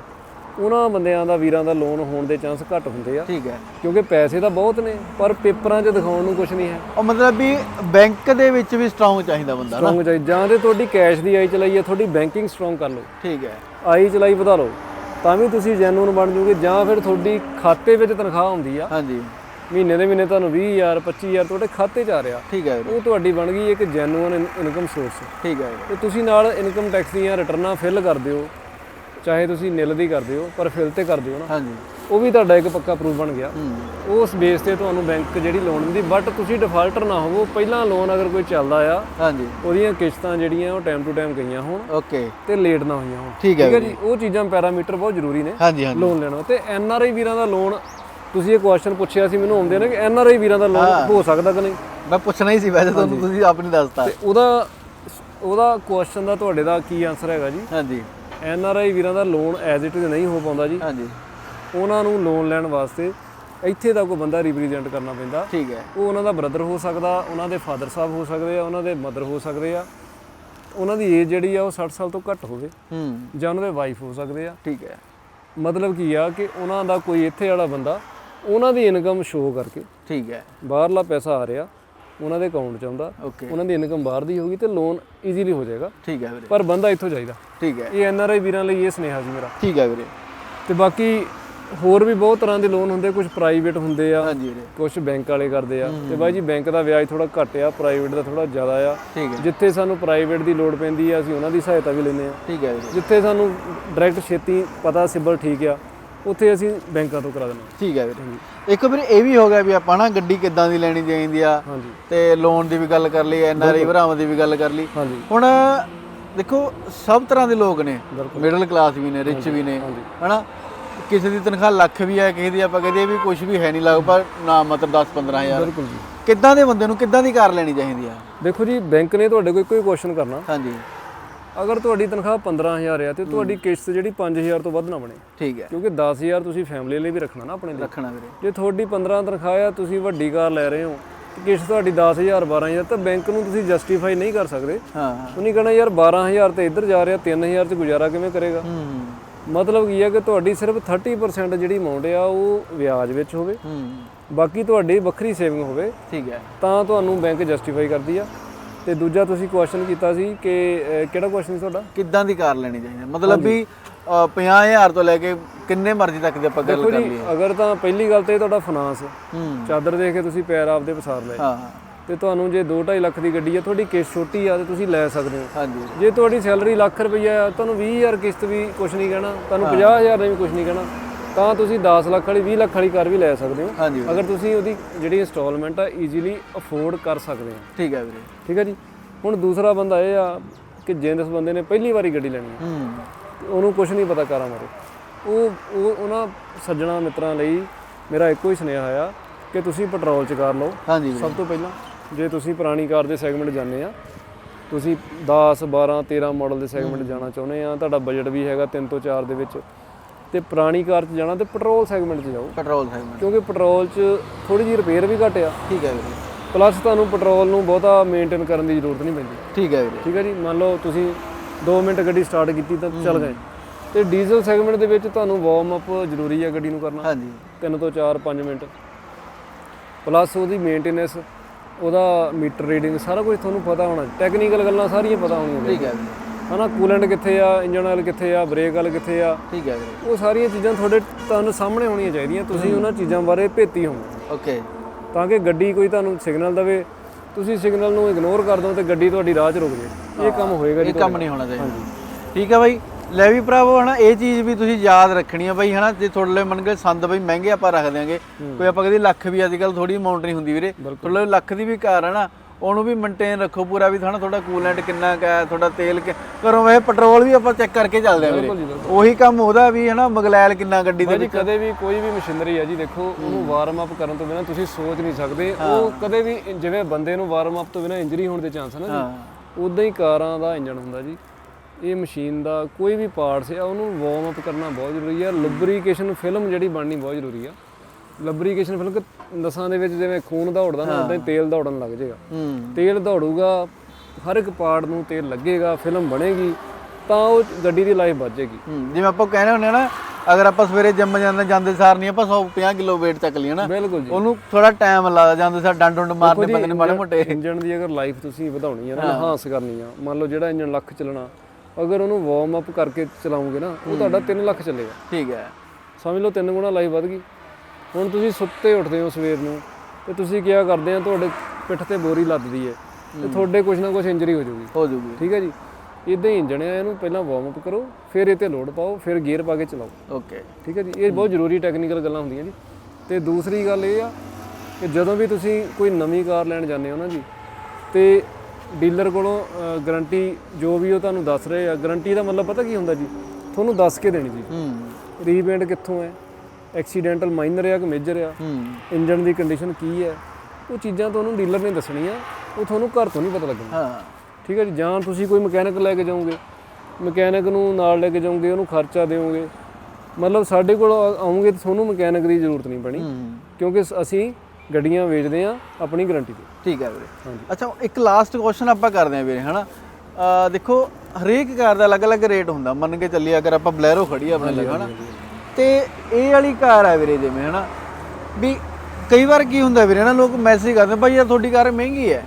ਉਹਨਾਂ ਬੰਦਿਆਂ ਦਾ ਵੀਰਾਂ ਦਾ ਲੋਨ ਹੋਣ ਦੇ ਚਾਂਸ ਘੱਟ ਹੁੰਦੇ ਆ। ਠੀਕ ਹੈ ਕਿਉਂਕਿ ਪੈਸੇ ਤਾਂ ਬਹੁਤ ਨੇ ਪਰ ਪੇਪਰਾਂ 'ਚ ਦਿਖਾਉਣ ਨੂੰ ਕੁਝ ਨਹੀਂ ਹੈ। ਉਹ ਮਤਲਬ ਵੀ ਬੈਂਕ ਦੇ ਵਿੱਚ ਵੀ ਸਟਰੋਂਗ ਚਾਹੀਦਾ ਬੰਦਾ ਨਾ। ਸਟਰੋਂਗ ਚਾਹੀ ਜਾਂ ਤੇ ਤੁਹਾਡੀ ਕੈਸ਼ ਦੀ ਆਈ ਚਲਾਈ ਹੈ ਤੁਹਾਡੀ ਬੈਂਕਿੰਗ ਸਟਰੋਂਗ ਕਰ ਲਓ। ਠੀਕ ਹੈ। ਆਈ ਚਲਾਈ ਵਧਾ ਲਓ। ਤਾਂ ਵੀ ਤੁਸੀਂ ਜੈਨੂਨ ਬਣ ਜੂਗੇ ਜਾਂ ਫਿਰ ਤੁਹਾਡੀ ਖਾਤੇ ਵਿੱਚ ਤਨਖਾਹ ਹੁੰਦੀ ਆ। ਹਾਂਜੀ। ਮਹੀਨੇ ਦੇ ਮਹੀਨੇ ਤੁਹਾਨੂੰ 20000 25000 ਤੁਹਾਡੇ ਖਾਤੇ 'ਚ ਆ ਰਿਹਾ। ਠੀਕ ਹੈ ਉਹ ਤੁਹਾਡੀ ਬਣ ਗਈ ਇੱਕ ਜੈਨੂਨ ਇਨਕਮ ਸੋਰਸ ਠੀਕ ਹੈ ਤੇ ਤੁਸੀਂ ਨਾਲ ਇਨਕਮ ਟੈਕਸ ਦੀਆਂ ਰਿਟਰਨਾਂ ਫਿਲ ਕਰਦੇ ਹੋ ਚਾਹੇ ਤੁਸੀਂ ਨਿਲ ਦੀ ਕਰਦੇ ਹੋ ਪਰ ਫਿਲ ਤੇ ਕਰਦੇ ਹੋ ਨਾ। ਹਾਂਜੀ। ਉਹ ਵੀ ਤੁਹਾਡਾ ਇੱਕ ਪੱਕਾ ਪ੍ਰੂਫ ਬਣ ਗਿਆ। ਉਸ ਬੇਸ ਤੇ ਤੁਹਾਨੂੰ ਬੈਂਕ ਜਿਹੜੀ ਲੋਨ ਦਿੰਦੀ ਬਟ ਤੁਸੀਂ ਡਿਫਾਲਟਰ ਨਾ ਹੋਵੋ ਪਹਿਲਾਂ ਲੋਨ ਅਗਰ ਕੋਈ ਚੱਲਦਾ ਆ ਹਾਂਜੀ। ਉਹਦੀਆਂ ਕਿਸ਼ਤਾਂ ਜਿਹੜੀਆਂ ਉਹ ਟਾਈਮ ਟੂ ਟਾਈਮ ਗਈਆਂ ਹੋਣ ਓਕੇ ਤੇ ਲੇਟ ਨਾ ਹੋਈਆਂ ਹੋਣ। ਠੀਕ ਹੈ ਜੀ? ਉਹ ਚੀਜ਼ਾਂ ਪੈਰਾਮੀਟਰ ਬਹੁਤ ਜ਼ਰੂਰੀ ਨੇ ਹਾਂਜੀ ਹਾਂਜੀ। ਲੋਨ ਲੈਣਾ। ਤੇ ਐਨ ਆਰ ਆਈ ਵੀਰਾਂ ਦਾ ਲੋਨ ਤੁਸੀਂ ਇਹ ਕੁਐਸਚਨ ਪੁੱਛਿਆ ਸੀ ਮੈਨੂੰ ਆਉਂਦੇ ਨੇ ਕਿ ਐਨ ਆਰ ਆਈ ਵੀਰਾਂ ਦਾ ਲੋਨ ਹੋ। ਸਕਦਾ ਕਿ ਨਹੀਂ? ਮੈਂ ਪੁੱਛਣਾ ਹੀ ਸੀ ਵੈਸੇ ਤੁਹਾਨੂੰ ਤੁਸੀਂ ਆਪ ਨਹੀਂ ਦੱਸਤਾ। ਤੇ ਉਹਦਾ ਉਹਦਾ ਕੁਐਸਚਨ ਦਾ ਤੁਹਾਡੇ ਦਾ ਕੀ ਆਨਸਰ ਹੈਗਾ ਜੀ? ਹਾਂਜੀ। ਐਨ ਆਰ ਆਈ ਵੀਰਾਂ ਦਾ ਲੋਨ ਐਜ਼ ਇਟ ਇਜ਼ ਨਹੀਂ ਹੋ ਪਾਉਂਦਾ ਜੀ। ਹਾਂਜੀ। ਉਹਨਾਂ ਨੂੰ ਲੋਨ ਲੈਣ ਵਾਸਤੇ ਇੱਥੇ ਦਾ ਕੋਈ ਬੰਦਾ ਰਿਪਰੈਜ਼ੈਂਟ ਕਰਨਾ ਪੈਂਦਾ। ਠੀਕ ਹੈ। ਉਹ ਉਹਨਾਂ ਦਾ ਬ੍ਰਦਰ ਹੋ ਸਕਦਾ ਉਹਨਾਂ ਦੇ ਫਾਦਰ ਸਾਹਿਬ ਹੋ ਸਕਦੇ ਆ ਉਹਨਾਂ ਦੇ ਮਦਰ ਹੋ ਸਕਦੇ ਆ। ਉਹਨਾਂ ਦੀ ਏਜ ਜਿਹੜੀ ਆ ਉਹ 60 ਸਾਲ ਤੋਂ ਘੱਟ ਹੋਵੇ ਹੂੰ। ਜਾਂ ਉਹਨਾਂ ਦੇ ਵਾਈਫ ਹੋ ਸਕਦੇ ਆ। ਠੀਕ ਹੈ। ਮਤਲਬ ਕੀ ਆ ਕਿ ਉਹਨਾਂ ਦਾ ਕੋਈ ਇੱਥੇ ਵਾਲਾ ਬੰਦਾ ਉਹਨਾਂ ਦੀ ਇਨਕਮ ਸ਼ੋਅ ਕਰਕੇ ਠੀਕ ਹੈ। ਬਾਹਰਲਾ ਪੈਸਾ ਆ ਰਿਹਾ। ਉਹਨਾਂ ਦੇ ਅਕਾਊਂਟ 'ਚ ਆਉਂਦਾ। ਉਹਨਾਂ ਦੀ ਇਨਕਮ ਬਾਹਰ ਦੀ ਹੋਗੀ ਤੇ ਲੋਨ ਈਜ਼ੀਲੀ ਹੋ ਜਾਏਗਾ। ਠੀਕ ਹੈ ਵੀਰੇ। ਪਰ ਬੰਦਾ ਇੱਥੋਂ ਚਾਹੀਦਾ। ਠੀਕ ਹੈ। ਇਹ ਐਨ ਆਰ ਆਈ ਵੀਰਾਂ ਲਈ ਇਹ ਸੁਨੇਹਾ ਸੀ ਮੇਰਾ। ਠੀਕ ਹੈ ਵੀਰੇ। ਤੇ ਬਾਕੀ ਹੋਰ ਵੀ ਬਹੁਤ ਤਰ੍ਹਾਂ ਦੇ ਲੋਨ ਹੁੰਦੇ ਕੁਝ ਪ੍ਰਾਈਵੇਟ ਹੁੰਦੇ ਆ ਕੁਝ ਬੈਂਕ ਵਾਲੇ ਕਰਦੇ ਆ। ਤੇ ਬਾਈ ਜੀ ਬੈਂਕ ਦਾ ਵਿਆਜ ਥੋੜਾ ਘੱਟ ਆ ਪ੍ਰਾਈਵੇਟ ਦਾ ਥੋੜਾ ਜ਼ਿਆਦਾ ਆ। ਜਿੱਥੇ ਸਾਨੂੰ ਪ੍ਰਾਈਵੇਟ ਦੀ ਲੋੜ ਪੈਂਦੀ ਆ ਅਸੀਂ ਉਹਨਾਂ ਦੀ ਸਹਾਇਤਾ ਵੀ ਲੈਂਦੇ ਆ। ਠੀਕ ਹੈ ਜਿੱਥੇ ਸਾਨੂੰ ਡਾਇਰੈਕਟ ਛੇਤੀ ਪਤਾ ਸਿਬਲ ਠੀਕ ਆ ਉੱਥੇ ਅਸੀਂ ਬੈਂਕਾਂ ਤੋਂ ਕਰਾ ਦਿੰਦੇ ਠੀਕ ਹੈ ਵੀਰੇ। ਇੱਕ ਵੀਰੇ ਇਹ ਵੀ ਹੋ ਗਿਆ ਵੀ ਆਪਾਂ ਨਾ ਗੱਡੀ ਕਿੱਦਾਂ ਦੀ ਲੈਣੀ ਚਾਹੀਦੀ ਆ ਹਾਂ ਹਾਂਜੀ। ਤੇ ਲੋਨ ਦੀ ਵੀ ਗੱਲ ਕਰ ਲਈ ਐਨ ਆਰ ਆਈ ਭਰਾਵਾਂ ਦੀ ਵੀ ਗੱਲ ਕਰ ਲਈ। ਹਾਂਜੀ। ਹੁਣ ਦੇਖੋ ਸਭ ਤਰ੍ਹਾਂ ਦੇ ਲੋਕ ਨੇ। ਮਿਡਲ ਕਲਾਸ ਵੀ ਨੇ ਰਿਚ ਵੀ ਨੇ ਹਨਾ? ਕਿਸੇ ਦੀ ਤਨਖਾਹ ਲੱਖ ਵੀ ਹੈ ਕਿਸੇ ਦੀ ਆਪਾਂ ਕਹਦੇ ਵੀ ਕੁਝ ਵੀ ਹੈ ਨਹੀਂ ਲਗਭਗ ਨਾ ਮਤਲਬ 10 15000 ਬਿਲਕੁਲ ਜੀ। ਕਿੱਦਾਂ ਦੇ ਬੰਦੇ ਨੂੰ ਕਿੱਦਾਂ ਦੀ ਕਾਰ ਲੈਣੀ ਚਾਹੀਦੀ ਆ? ਦੇਖੋ ਜੀ ਬੈਂਕ ਨੇ ਤੁਹਾਡੇ ਕੋਲ ਕੋਈ ਕੁਐਸਚਨ ਕਰਨਾ। ਹਾਂਜੀ। ਅਗਰ ਤੁਹਾਡੀ ਤਨਖਾਹ 15000 ਆ ਤੇ ਤੁਹਾਡੀ ਕਿਸ਼ਤ ਜਿਹੜੀ 5000 ਤੋਂ ਵੱਧ ਨਾ ਬਣੇ। ਠੀਕ ਹੈ। ਕਿਉਂਕਿ 10000 ਤੁਸੀਂ ਫੈਮਿਲੀ ਲਈ ਵੀ ਰੱਖਣਾ ਨਾ ਆਪਣੇ ਲਈ। ਰੱਖਣਾ ਵੀਰੇ। ਜੇ ਤੁਹਾਡੀ 15 ਤਨਖਾਹ ਆ ਤੁਸੀਂ ਵੱਡੀ ਕਾਰ ਲੈ ਰਹੇ ਹੋ ਕਿਸ਼ਤ ਤੁਹਾਡੀ 10000 12000 ਤਾਂ ਬੈਂਕ ਨੂੰ ਤੁਸੀਂ ਜਸਟੀਫਾਈ ਨਹੀਂ ਕਰ ਸਕਦੇ। ਹਾਂ ਹਾਂ। ਉਹਨੇ ਕਹਣਾ ਯਾਰ 12000 ਤੇ ਇੱਧਰ ਜਾ ਰਿਹਾ 3000 ਚ ਗੁਜ਼ਾਰਾ ਕਿਵੇਂ ਕਰੇਗਾ? ਹੂੰ ਮਤਲਬ ਕੀ ਆ ਕਿ ਤੁਹਾਡੀ ਸਿਰਫ 30% ਜਿਹੜੀ ਅਮਾਉਂਟ ਆ ਉਹ ਵਿਆਜ ਵਿੱਚ ਹੋਵੇ। ਹੂੰ। ਬਾਕੀ ਤੁਹਾਡੀ ਵੱਖਰੀ ਸੇਵਿੰਗ ਹੋਵੇ। ਠੀਕ ਹੈ। ਤਾਂ ਤੁਹਾਨੂੰ ਬੈਂਕ ਜਸਟੀਫਾਈ ਕਰਦੀ ਆ। ਤੇ ਦੂਜਾ ਤੁਸੀਂ ਕੁਐਸਚਨ ਕੀਤਾ ਸੀ ਕਿ ਅਹ, ਕਿਹੜਾ ਕੁਐਸਚਨ ਸੀ ਤੁਹਾਡਾ? ਕਿੱਦਾਂ ਦੀ ਕਾਰ ਲੈਣੀ ਚਾਹੀਦੀ ਹੈ? ਮਤਲਬ ਵੀ ਅ, 50000 ਤੋਂ ਲੈ ਕੇ ਕਿੰਨੇ ਮਰਜ਼ੀ ਤੱਕ ਦੀ ਆਪਾਂ ਗੱਲ ਦੇਖੋ ਕਰ ਜੀ ਲਈਏ। ਅਗਰ ਤਾਂ ਪਹਿਲੀ ਗੱਲ ਤੇ ਤੁਹਾਡਾ ਫਾਈਨਾਂਸ ਹੂੰ। ਚਾਦਰ ਦੇਖ ਕੇ ਤੁਸੀਂ ਪੈਰ ਆਪਦੇ ਪਸਾਰ ਲਏ। ਹਾਂ ਹਾਂ। ਤੇ ਤੁਹਾਨੂੰ ਜੇ 2.5 ਲੱਖ ਦੀ ਗੱਡੀ ਆ ਤੁਹਾਡੀ ਕਿਸ਼ਤ ਛੋਟੀ ਆ ਤੇ ਤੁਸੀਂ ਲੈ ਸਕਦੇ ਹੋ। ਹਾਂਜੀ। ਜੇ ਤੁਹਾਡੀ ਸੈਲਰੀ ਲੱਖ ਰੁਪਈਆ ਆ ਤੁਹਾਨੂੰ 20000 ਕਿਸ਼ਤ ਵੀ ਕੁਝ ਨਹੀਂ ਕਹਿਣਾ ਤੁਹਾਨੂੰ 50000 ਨੇ ਵੀ ਕੁਝ ਨਹੀਂ ਕਹਿਣਾ। ਤਾਂ ਤੁਸੀਂ 10 ਲੱਖ ਵਾਲੀ 20 ਲੱਖ ਵਾਲੀ ਕਾਰ ਵੀ ਲੈ ਸਕਦੇ ਹੋ। ਹਾਂਜੀ ਵੀਰੇ, ਅਗਰ ਤੁਸੀਂ ਉਹਦੀ ਜਿਹੜੀ ਇੰਸਟਾਲਮੈਂਟ ਆ ਈਜ਼ੀਲੀ ਅਫੋਰਡ ਕਰ ਸਕਦੇ ਹੋ। ਠੀਕ ਹੈ ਵੀਰੇ। ਠੀਕ ਹੈ ਜੀ? ਹੁਣ ਦੂਸਰਾ ਬੰਦਾ ਇਹ ਆ ਕਿ ਜਿਸ ਬੰਦੇ ਨੇ ਪਹਿਲੀ ਵਾਰੀ ਗੱਡੀ ਲੈਣੀ ਹੂੰ। ਤੇ ਉਹਨੂੰ ਕੁਝ ਨਹੀਂ ਪਤਾ ਕਾਰਾਂ ਬਾਰੇ। ਉਹ ਉਹ ਉਹਨਾਂ ਸੱਜਣਾ ਮਿੱਤਰਾਂ ਲਈ ਮੇਰਾ ਇੱਕੋ ਹੀ ਸੁਨੇਹਾ ਆ ਕਿ ਤੁਸੀਂ ਪੈਟਰੋਲ ਚ ਕਾਰ ਲਓ। ਹਾਂਜੀ ਵੀਰੇ। ਸਭ ਤੋਂ ਪਹਿਲਾਂ ਜੇ ਤੁਸੀਂ ਪੁਰਾਣੀ ਕਾਰ ਦੇ ਸੈਗਮੈਂਟ ਜਾਂਦੇ ਆ ਤੁਸੀਂ 10 12 13 ਮਾਡਲ ਦੇ ਸੈਗਮੈਂਟ ਜਾਣਾ ਚਾਹੁੰਦੇ ਆ ਤੁਹਾਡਾ ਬਜਟ ਵੀ ਹੈਗਾ 3 ਤੋਂ 4 ਦੇ ਵਿੱਚ। ਤੇ ਪੁਰਾਣੀ ਕਾਰ 'ਚ ਜਾਣਾ ਤੇ ਪੈਟਰੋਲ ਸੈਗਮੈਂਟ 'ਚ ਜਾਓ। Petrol segment. ਕਿਉਂਕਿ ਪੈਟਰੋਲ 'ਚ ਥੋੜੀ ਜਿਹੀ ਰਿਪੇਅਰ ਵੀ ਘੱਟ ਆ ਠੀਕ ਹੈ ਵੀਰੇ। ਪਲੱਸ ਤੁਹਾਨੂੰ ਪੈਟਰੋਲ ਨੂੰ ਬਹੁਤਾ ਮੇਨਟੇਨ ਕਰਨ ਦੀ ਜ਼ਰੂਰਤ ਨਹੀਂ ਪੈਂਦੀ। ਠੀਕ ਹੈ ਵੀਰੇ। ਠੀਕ ਹੈ ਜੀ? ਮੰਨ ਲਓ ਤੁਸੀਂ 2 ਮਿੰਟ ਗੱਡੀ ਸਟਾਰਟ ਕੀਤੀ ਤਾਂ ਚੱਲ ਗਏ। ਤੇ ਡੀਜ਼ਲ ਸੈਗਮੈਂਟ ਦੇ ਵਿੱਚ ਤੁਹਾਨੂੰ ਵਾਰਮ ਅਪ ਜ਼ਰੂਰੀ ਆ ਗੱਡੀ ਨੂੰ ਕਰਨਾ। ਹਾਂਜੀ। 3 ਤੋਂ 4 5 ਮਿੰਟ। ਪਲੱਸ ਉਹਦੀ ਮੇਨਟੇਨੈਂਸ ਉਹਦਾ ਮੀਟਰ ਰੀਡਿੰਗ ਸਾਰਾ ਕੁਝ ਤੁਹਾਨੂੰ ਪਤਾ ਹੋਣਾ। ਟੈਕਨੀਕਲ ਗੱਲਾਂ ਸਾਰੀਆਂ ਪਤਾ ਹੋਣੀਆਂ। ਠੀਕ ਹੈ ਹਨਾ ਕੂਲੈਂਟ ਕਿੱਥੇ ਆ ਇੰਜਨ ਆਇਲ ਕਿੱਥੇ ਆ ਬ੍ਰੇਕ ਵਾਲ ਕਿੱਥੇ ਆ? ਠੀਕ ਹੈ ਵੀਰੇ। ਉਹ ਸਾਰੀਆਂ ਚੀਜ਼ਾਂ ਤੁਹਾਡੇ ਤੁਹਾਨੂੰ ਸਾਹਮਣੇ ਹੋਣੀਆਂ ਚਾਹੀਦੀਆਂ ਤੁਸੀਂ ਉਹਨਾਂ ਚੀਜ਼ਾਂ ਬਾਰੇ ਭੇਤੀ ਹੋਵੋ। ਓਕੇ। ਤਾਂ ਕਿ ਗੱਡੀ ਕੋਈ ਤੁਹਾਨੂੰ ਸਿਗਨਲ ਦੇਵੇ ਤੁਸੀਂ ਸਿਗਨਲ ਨੂੰ ਇਗਨੋਰ ਕਰ ਦਿਓ ਤੇ ਗੱਡੀ ਤੁਹਾਡੀ ਰਾਹ 'ਚ ਰੁਕ ਜੇ। ਇਹ ਕੰਮ ਹੋਏਗਾ ਜੀ ਇਹ ਕੰਮ ਨਹੀਂ ਹੋਣਾ ਚਾਹੀਦਾ। ਠੀਕ ਹੈ ਬਾਈ ਲੈ ਵੀ ਭਰਾਵੋ ਹਨਾ ਇਹ ਚੀਜ਼ ਵੀ ਤੁਸੀਂ ਯਾਦ ਰੱਖਣੀ ਆ ਬਾਈ ਹਨਾ ਜੇ ਤੁਹਾਡੇ ਲਈ ਮੰਨ ਕੇ ਸੰਦ ਬਾਈ ਮਹਿੰਗੇ ਆਪਾਂ ਰੱਖ ਦਿਆਂਗੇ। ਕੋਈ ਆਪਾਂ ਕਹਦੇ ਲੱਖ ਵੀ ਅੱਜ ਕੱਲ ਥੋੜੀ ਅਮਾਉਂਟ ਨਹੀਂ ਹੁੰਦੀ ਵੀਰੇ। ਤੁਹਾਡੇ ਲੱਖ ਦੀ ਵੀ ਕਾਰ ਹੈ ਨਾ ਉਹਨੂੰ ਵੀ ਮੇਨਟੇਨ ਰੱਖੋ ਪੂਰਾ ਵੀ ਥੋੜਾ ਤੁਹਾਡਾ ਕੂਲੈਂਟ ਕਿੰਨਾ ਕੁ ਹੈ ਤੁਹਾਡਾ ਤੇਲ ਕਿ ਘਰੋਂ ਵੇ ਪੈਟਰੋਲ ਵੀ ਆਪਾਂ ਚੈੱਕ ਕਰਕੇ ਚੱਲਦੇ ਆ ਬਿਲਕੁਲ ਜੀ, ਵੀਰੇ ਉਹੀ ਕੰਮ ਉਹਦਾ ਵੀ ਹਨਾ ਮਗਲੈਲ ਕਿੰਨਾ ਗੱਡੀ ਦੇ ਭਾਜੀ ਕਦੇ ਵੀ ਕੋਈ ਵੀ ਮਸ਼ੀਨਰੀ ਹੈ ਜੀ ਦੇਖੋ ਉਹਨੂੰ ਵਾਰਮ ਅਪ ਕਰਨ ਤੋਂ ਬਿਨਾ ਤੁਸੀਂ ਸੋਚ ਨਹੀਂ ਸਕਦੇ। ਉਹ ਕਦੇ ਵੀ ਜਿਵੇਂ ਬੰਦੇ ਨੂੰ ਵਾਰਮ ਅਪ ਤੋਂ ਬਿਨਾ ਇੰਜਰੀ ਹੋਣ ਦੇ ਚਾਂਸ ਹੈ ਨਾ ਹਾਂ। ਜੀ ਉਦਾਂ ਹੀ ਕਾਰਾਂ ਦਾ ਇੰਜਨ ਹੁੰਦਾ ਜੀ। ਇਹ ਮਸ਼ੀਨ ਦਾ ਕੋਈ ਵੀ ਪਾਰਟਸ ਆ ਉਹਨੂੰ ਵਾਰਮ ਅਪ ਕਰਨਾ ਬਹੁਤ ਜ਼ਰੂਰੀ ਆ। ਲੁਬਰੀਕੇਸ਼ਨ ਫਿਲਮ ਜਿਹੜੀ ਬਣਨੀ ਬਹੁਤ ਜ਼ਰੂਰੀ ਆ। ਲੁਬਰੀਕੇਸ਼ਨ ਫਿਲਮ ਕਿ ਨਸਾਂ ਦੇ ਵਿੱਚ ਜਿਵੇਂ ਖੂਨ ਦੌੜਦਾ ਨਾ ਉਦਾਂ ਹੀ ਤੇਲ ਦੌੜਨ ਲੱਗ ਜਾਏਗਾ। ਤੇਲ ਦੌੜੂਗਾ ਹਰ ਇੱਕ ਪਾਰਟ ਨੂੰ ਤੇਲ ਲੱਗੇਗਾ ਫਿਲਮ ਬਣੇਗੀ ਤਾਂ ਉਹ ਗੱਡੀ ਦੀ ਲਾਈਫ ਬਚ ਜਾਏਗੀ ਜਿਵੇਂ ਆਪਾਂ ਕਹਿੰਦੇ ਹੁੰਦੇ ਆ ਨਾ ਅਗਰ ਆਪਾਂ ਸਵੇਰੇ ਜਿੰਮ ਜਾਂਦੇ ਜਾਂਦੇ ਸਾਰ ਨਹੀਂ ਆਪਾਂ 150 ਕਿਲੋ weight ਚੱਕ ਲਈਏ ਨਾ ਉਹਨੂੰ ਥੋੜਾ ਟਾਈਮ ਲੱਗਦਾ ਜਾਂਦੇ ਸਾਰ ਡੰਡ ਡੁੰਡ ਮਾਰਦੇ ਬੰਦੇ ਨੇ ਮਾੜੇ ਮੋਟੇ। ਇੰਜਨ ਦੀ ਅਗਰ ਲਾਈਫ ਤੁਸੀਂ ਵਧਾਉਣੀ ਆ ਨਾ ਹਾਂਸ ਕਰਨੀ ਆ ਮੰਨ ਲਓ ਜਿਹੜਾ ਇੰਜਨ ਲੱਖ ਚੱਲਣਾ ਅਗਰ ਉਹਨੂੰ ਵਾਰਮ ਅਪ ਕਰਕੇ ਚਲਾਉਂਗੇ ਨਾ ਉਹ ਤੁਹਾਡਾ 3 ਲੱਖ ਚੱਲੇਗਾ। ਠੀਕ ਹੈ। ਸਮਝ ਲਓ ਤਿੰਨ ਗੁਣਾ ਲਾਈਫ ਵੱਧ ਗਈ। ਹੁਣ ਤੁਸੀਂ ਸੁੱਤੇ ਉੱਠਦੇ ਹੋ ਸਵੇਰ ਨੂੰ ਤੇ ਤੁਸੀਂ ਕੀ ਕਰਦੇ ਆ ਤੁਹਾਡੇ ਪਿੱਠ ਤੇ ਬੋਰੀ ਲੱਦਦੀ ਹੈ ਤੇ ਤੁਹਾਡੇ ਕੁਝ ਨਾ ਕੁਝ ਇੰਜਰੀ ਹੋ ਜਾਊਗੀ। ਹੋ ਜੂਗੀ ਠੀਕ ਹੈ ਜੀ? ਇਦਾਂ ਹੀ ਇੰਜਣ ਆ ਇਹਨੂੰ ਪਹਿਲਾਂ ਵਾਰਮ ਅਪ ਕਰੋ ਫਿਰ ਇਹ ਤੇ ਲੋਡ ਪਾਓ ਫਿਰ ਗੀਅਰ ਪਾ ਕੇ ਚਲਾਓ। ਓਕੇ ਠੀਕ ਹੈ ਜੀ? ਇਹ ਬਹੁਤ ਜ਼ਰੂਰੀ ਟੈਕਨੀਕਲ ਗੱਲਾਂ ਹੁੰਦੀਆਂ ਜੀ। ਤੇ ਦੂਸਰੀ ਗੱਲ ਇਹ ਆ ਕਿ ਜਦੋਂ ਵੀ ਤੁਸੀਂ ਕੋਈ ਨਵੀਂ ਕਾਰ ਲੈਣ ਜਾਂਦੇ ਹੋ ਨਾ ਜੀ ਤੇ ਡੀਲਰ ਕੋਲੋਂ ਗਾਰੰਟੀ ਜੋ ਵੀ ਉਹ ਤੁਹਾਨੂੰ ਦੱਸ ਰਹੇ ਆ ਗਾਰੰਟੀ ਦਾ ਮਤਲਬ ਪਤਾ ਕੀ ਹੁੰਦਾ ਜੀ? ਤੁਹਾਨੂੰ ਦੱਸ ਕੇ ਦੇਣੀ ਜੀ। ਹੂੰ। ਰੀਪੇਂਟ ਕਿੱਥੋਂ ਹੈ? ਐਕਸੀਡੈਂਟਲ ਮਾਈਨਰ ਆ ਕਿ ਮੇਜਰ ਆ? ਇੰਜਨ ਦੀ ਕੰਡੀਸ਼ਨ ਕੀ ਹੈ ਉਹ ਚੀਜ਼ਾਂ ਤੁਹਾਨੂੰ ਡੀਲਰ ਨੇ ਦੱਸਣੀਆਂ। ਉਹ ਤੁਹਾਨੂੰ ਘਰ ਤੋਂ ਨਹੀਂ ਪਤਾ ਲੱਗਣਾ। ਹਾਂ। ਠੀਕ ਹੈ ਜੀ? ਜਾਂ ਤੁਸੀਂ ਕੋਈ ਮਕੈਨਿਕ ਲੈ ਕੇ ਜਾਓਗੇ। ਮਕੈਨਿਕ ਨੂੰ ਨਾਲ ਲੈ ਕੇ ਜਾਓਗੇ ਉਹਨੂੰ ਖਰਚਾ ਦਿਓਗੇ। ਮਤਲਬ ਸਾਡੇ ਕੋਲ ਆ- ਆਓਗੇ ਤਾਂ ਤੁਹਾਨੂੰ ਮਕੈਨਿਕ ਦੀ ਜ਼ਰੂਰਤ ਨਹੀਂ ਪਣੀ। ਕਿਉਂਕਿ ਅਸੀਂ ਗੱਡੀਆਂ ਵੇਚਦੇ ਆ ਆਪਣੀ ਗਾਰੰਟੀ ਤੇ। ਠੀਕ ਹੈ ਵੀਰੇ। ਅੱਛਾ ਇੱਕ ਲਾਸਟ ਕੁਐਸਚਨ ਆਪਾਂ ਕਰਦੇ ਹਾਂ ਵੀਰੇ ਹਨਾ? ਦੇਖੋ ਹਰੇਕ ਕਾਰ ਦਾ ਅਲੱਗ-ਅਲੱਗ ਰੇਟ ਹੁੰਦਾ। ਮੰਨ ਕੇ ਚੱਲੀਏ ਅਗਰ ਆਪਾਂ ਬਲੈਰੋ ਖੜੀ ਆ ਆਪਣੇ ਲਈ ਹਨਾ? ਤੇ ਇਹ ਵਾਲੀ ਕਾਰ ਆ ਵੀਰੇ ਜਿਵੇਂ ਹਨਾ? ਵੀ ਕਈ ਵਾਰ ਕੀ ਹੁੰਦਾ ਵੀਰੇ ਨਾ ਲੋਕ ਮੈਸੇਜ ਕਰਦੇ ਭਾਈ ਯਾਰ ਤੁਹਾਡੀ ਕਾਰ ਮਹਿੰਗੀ ਹੈ।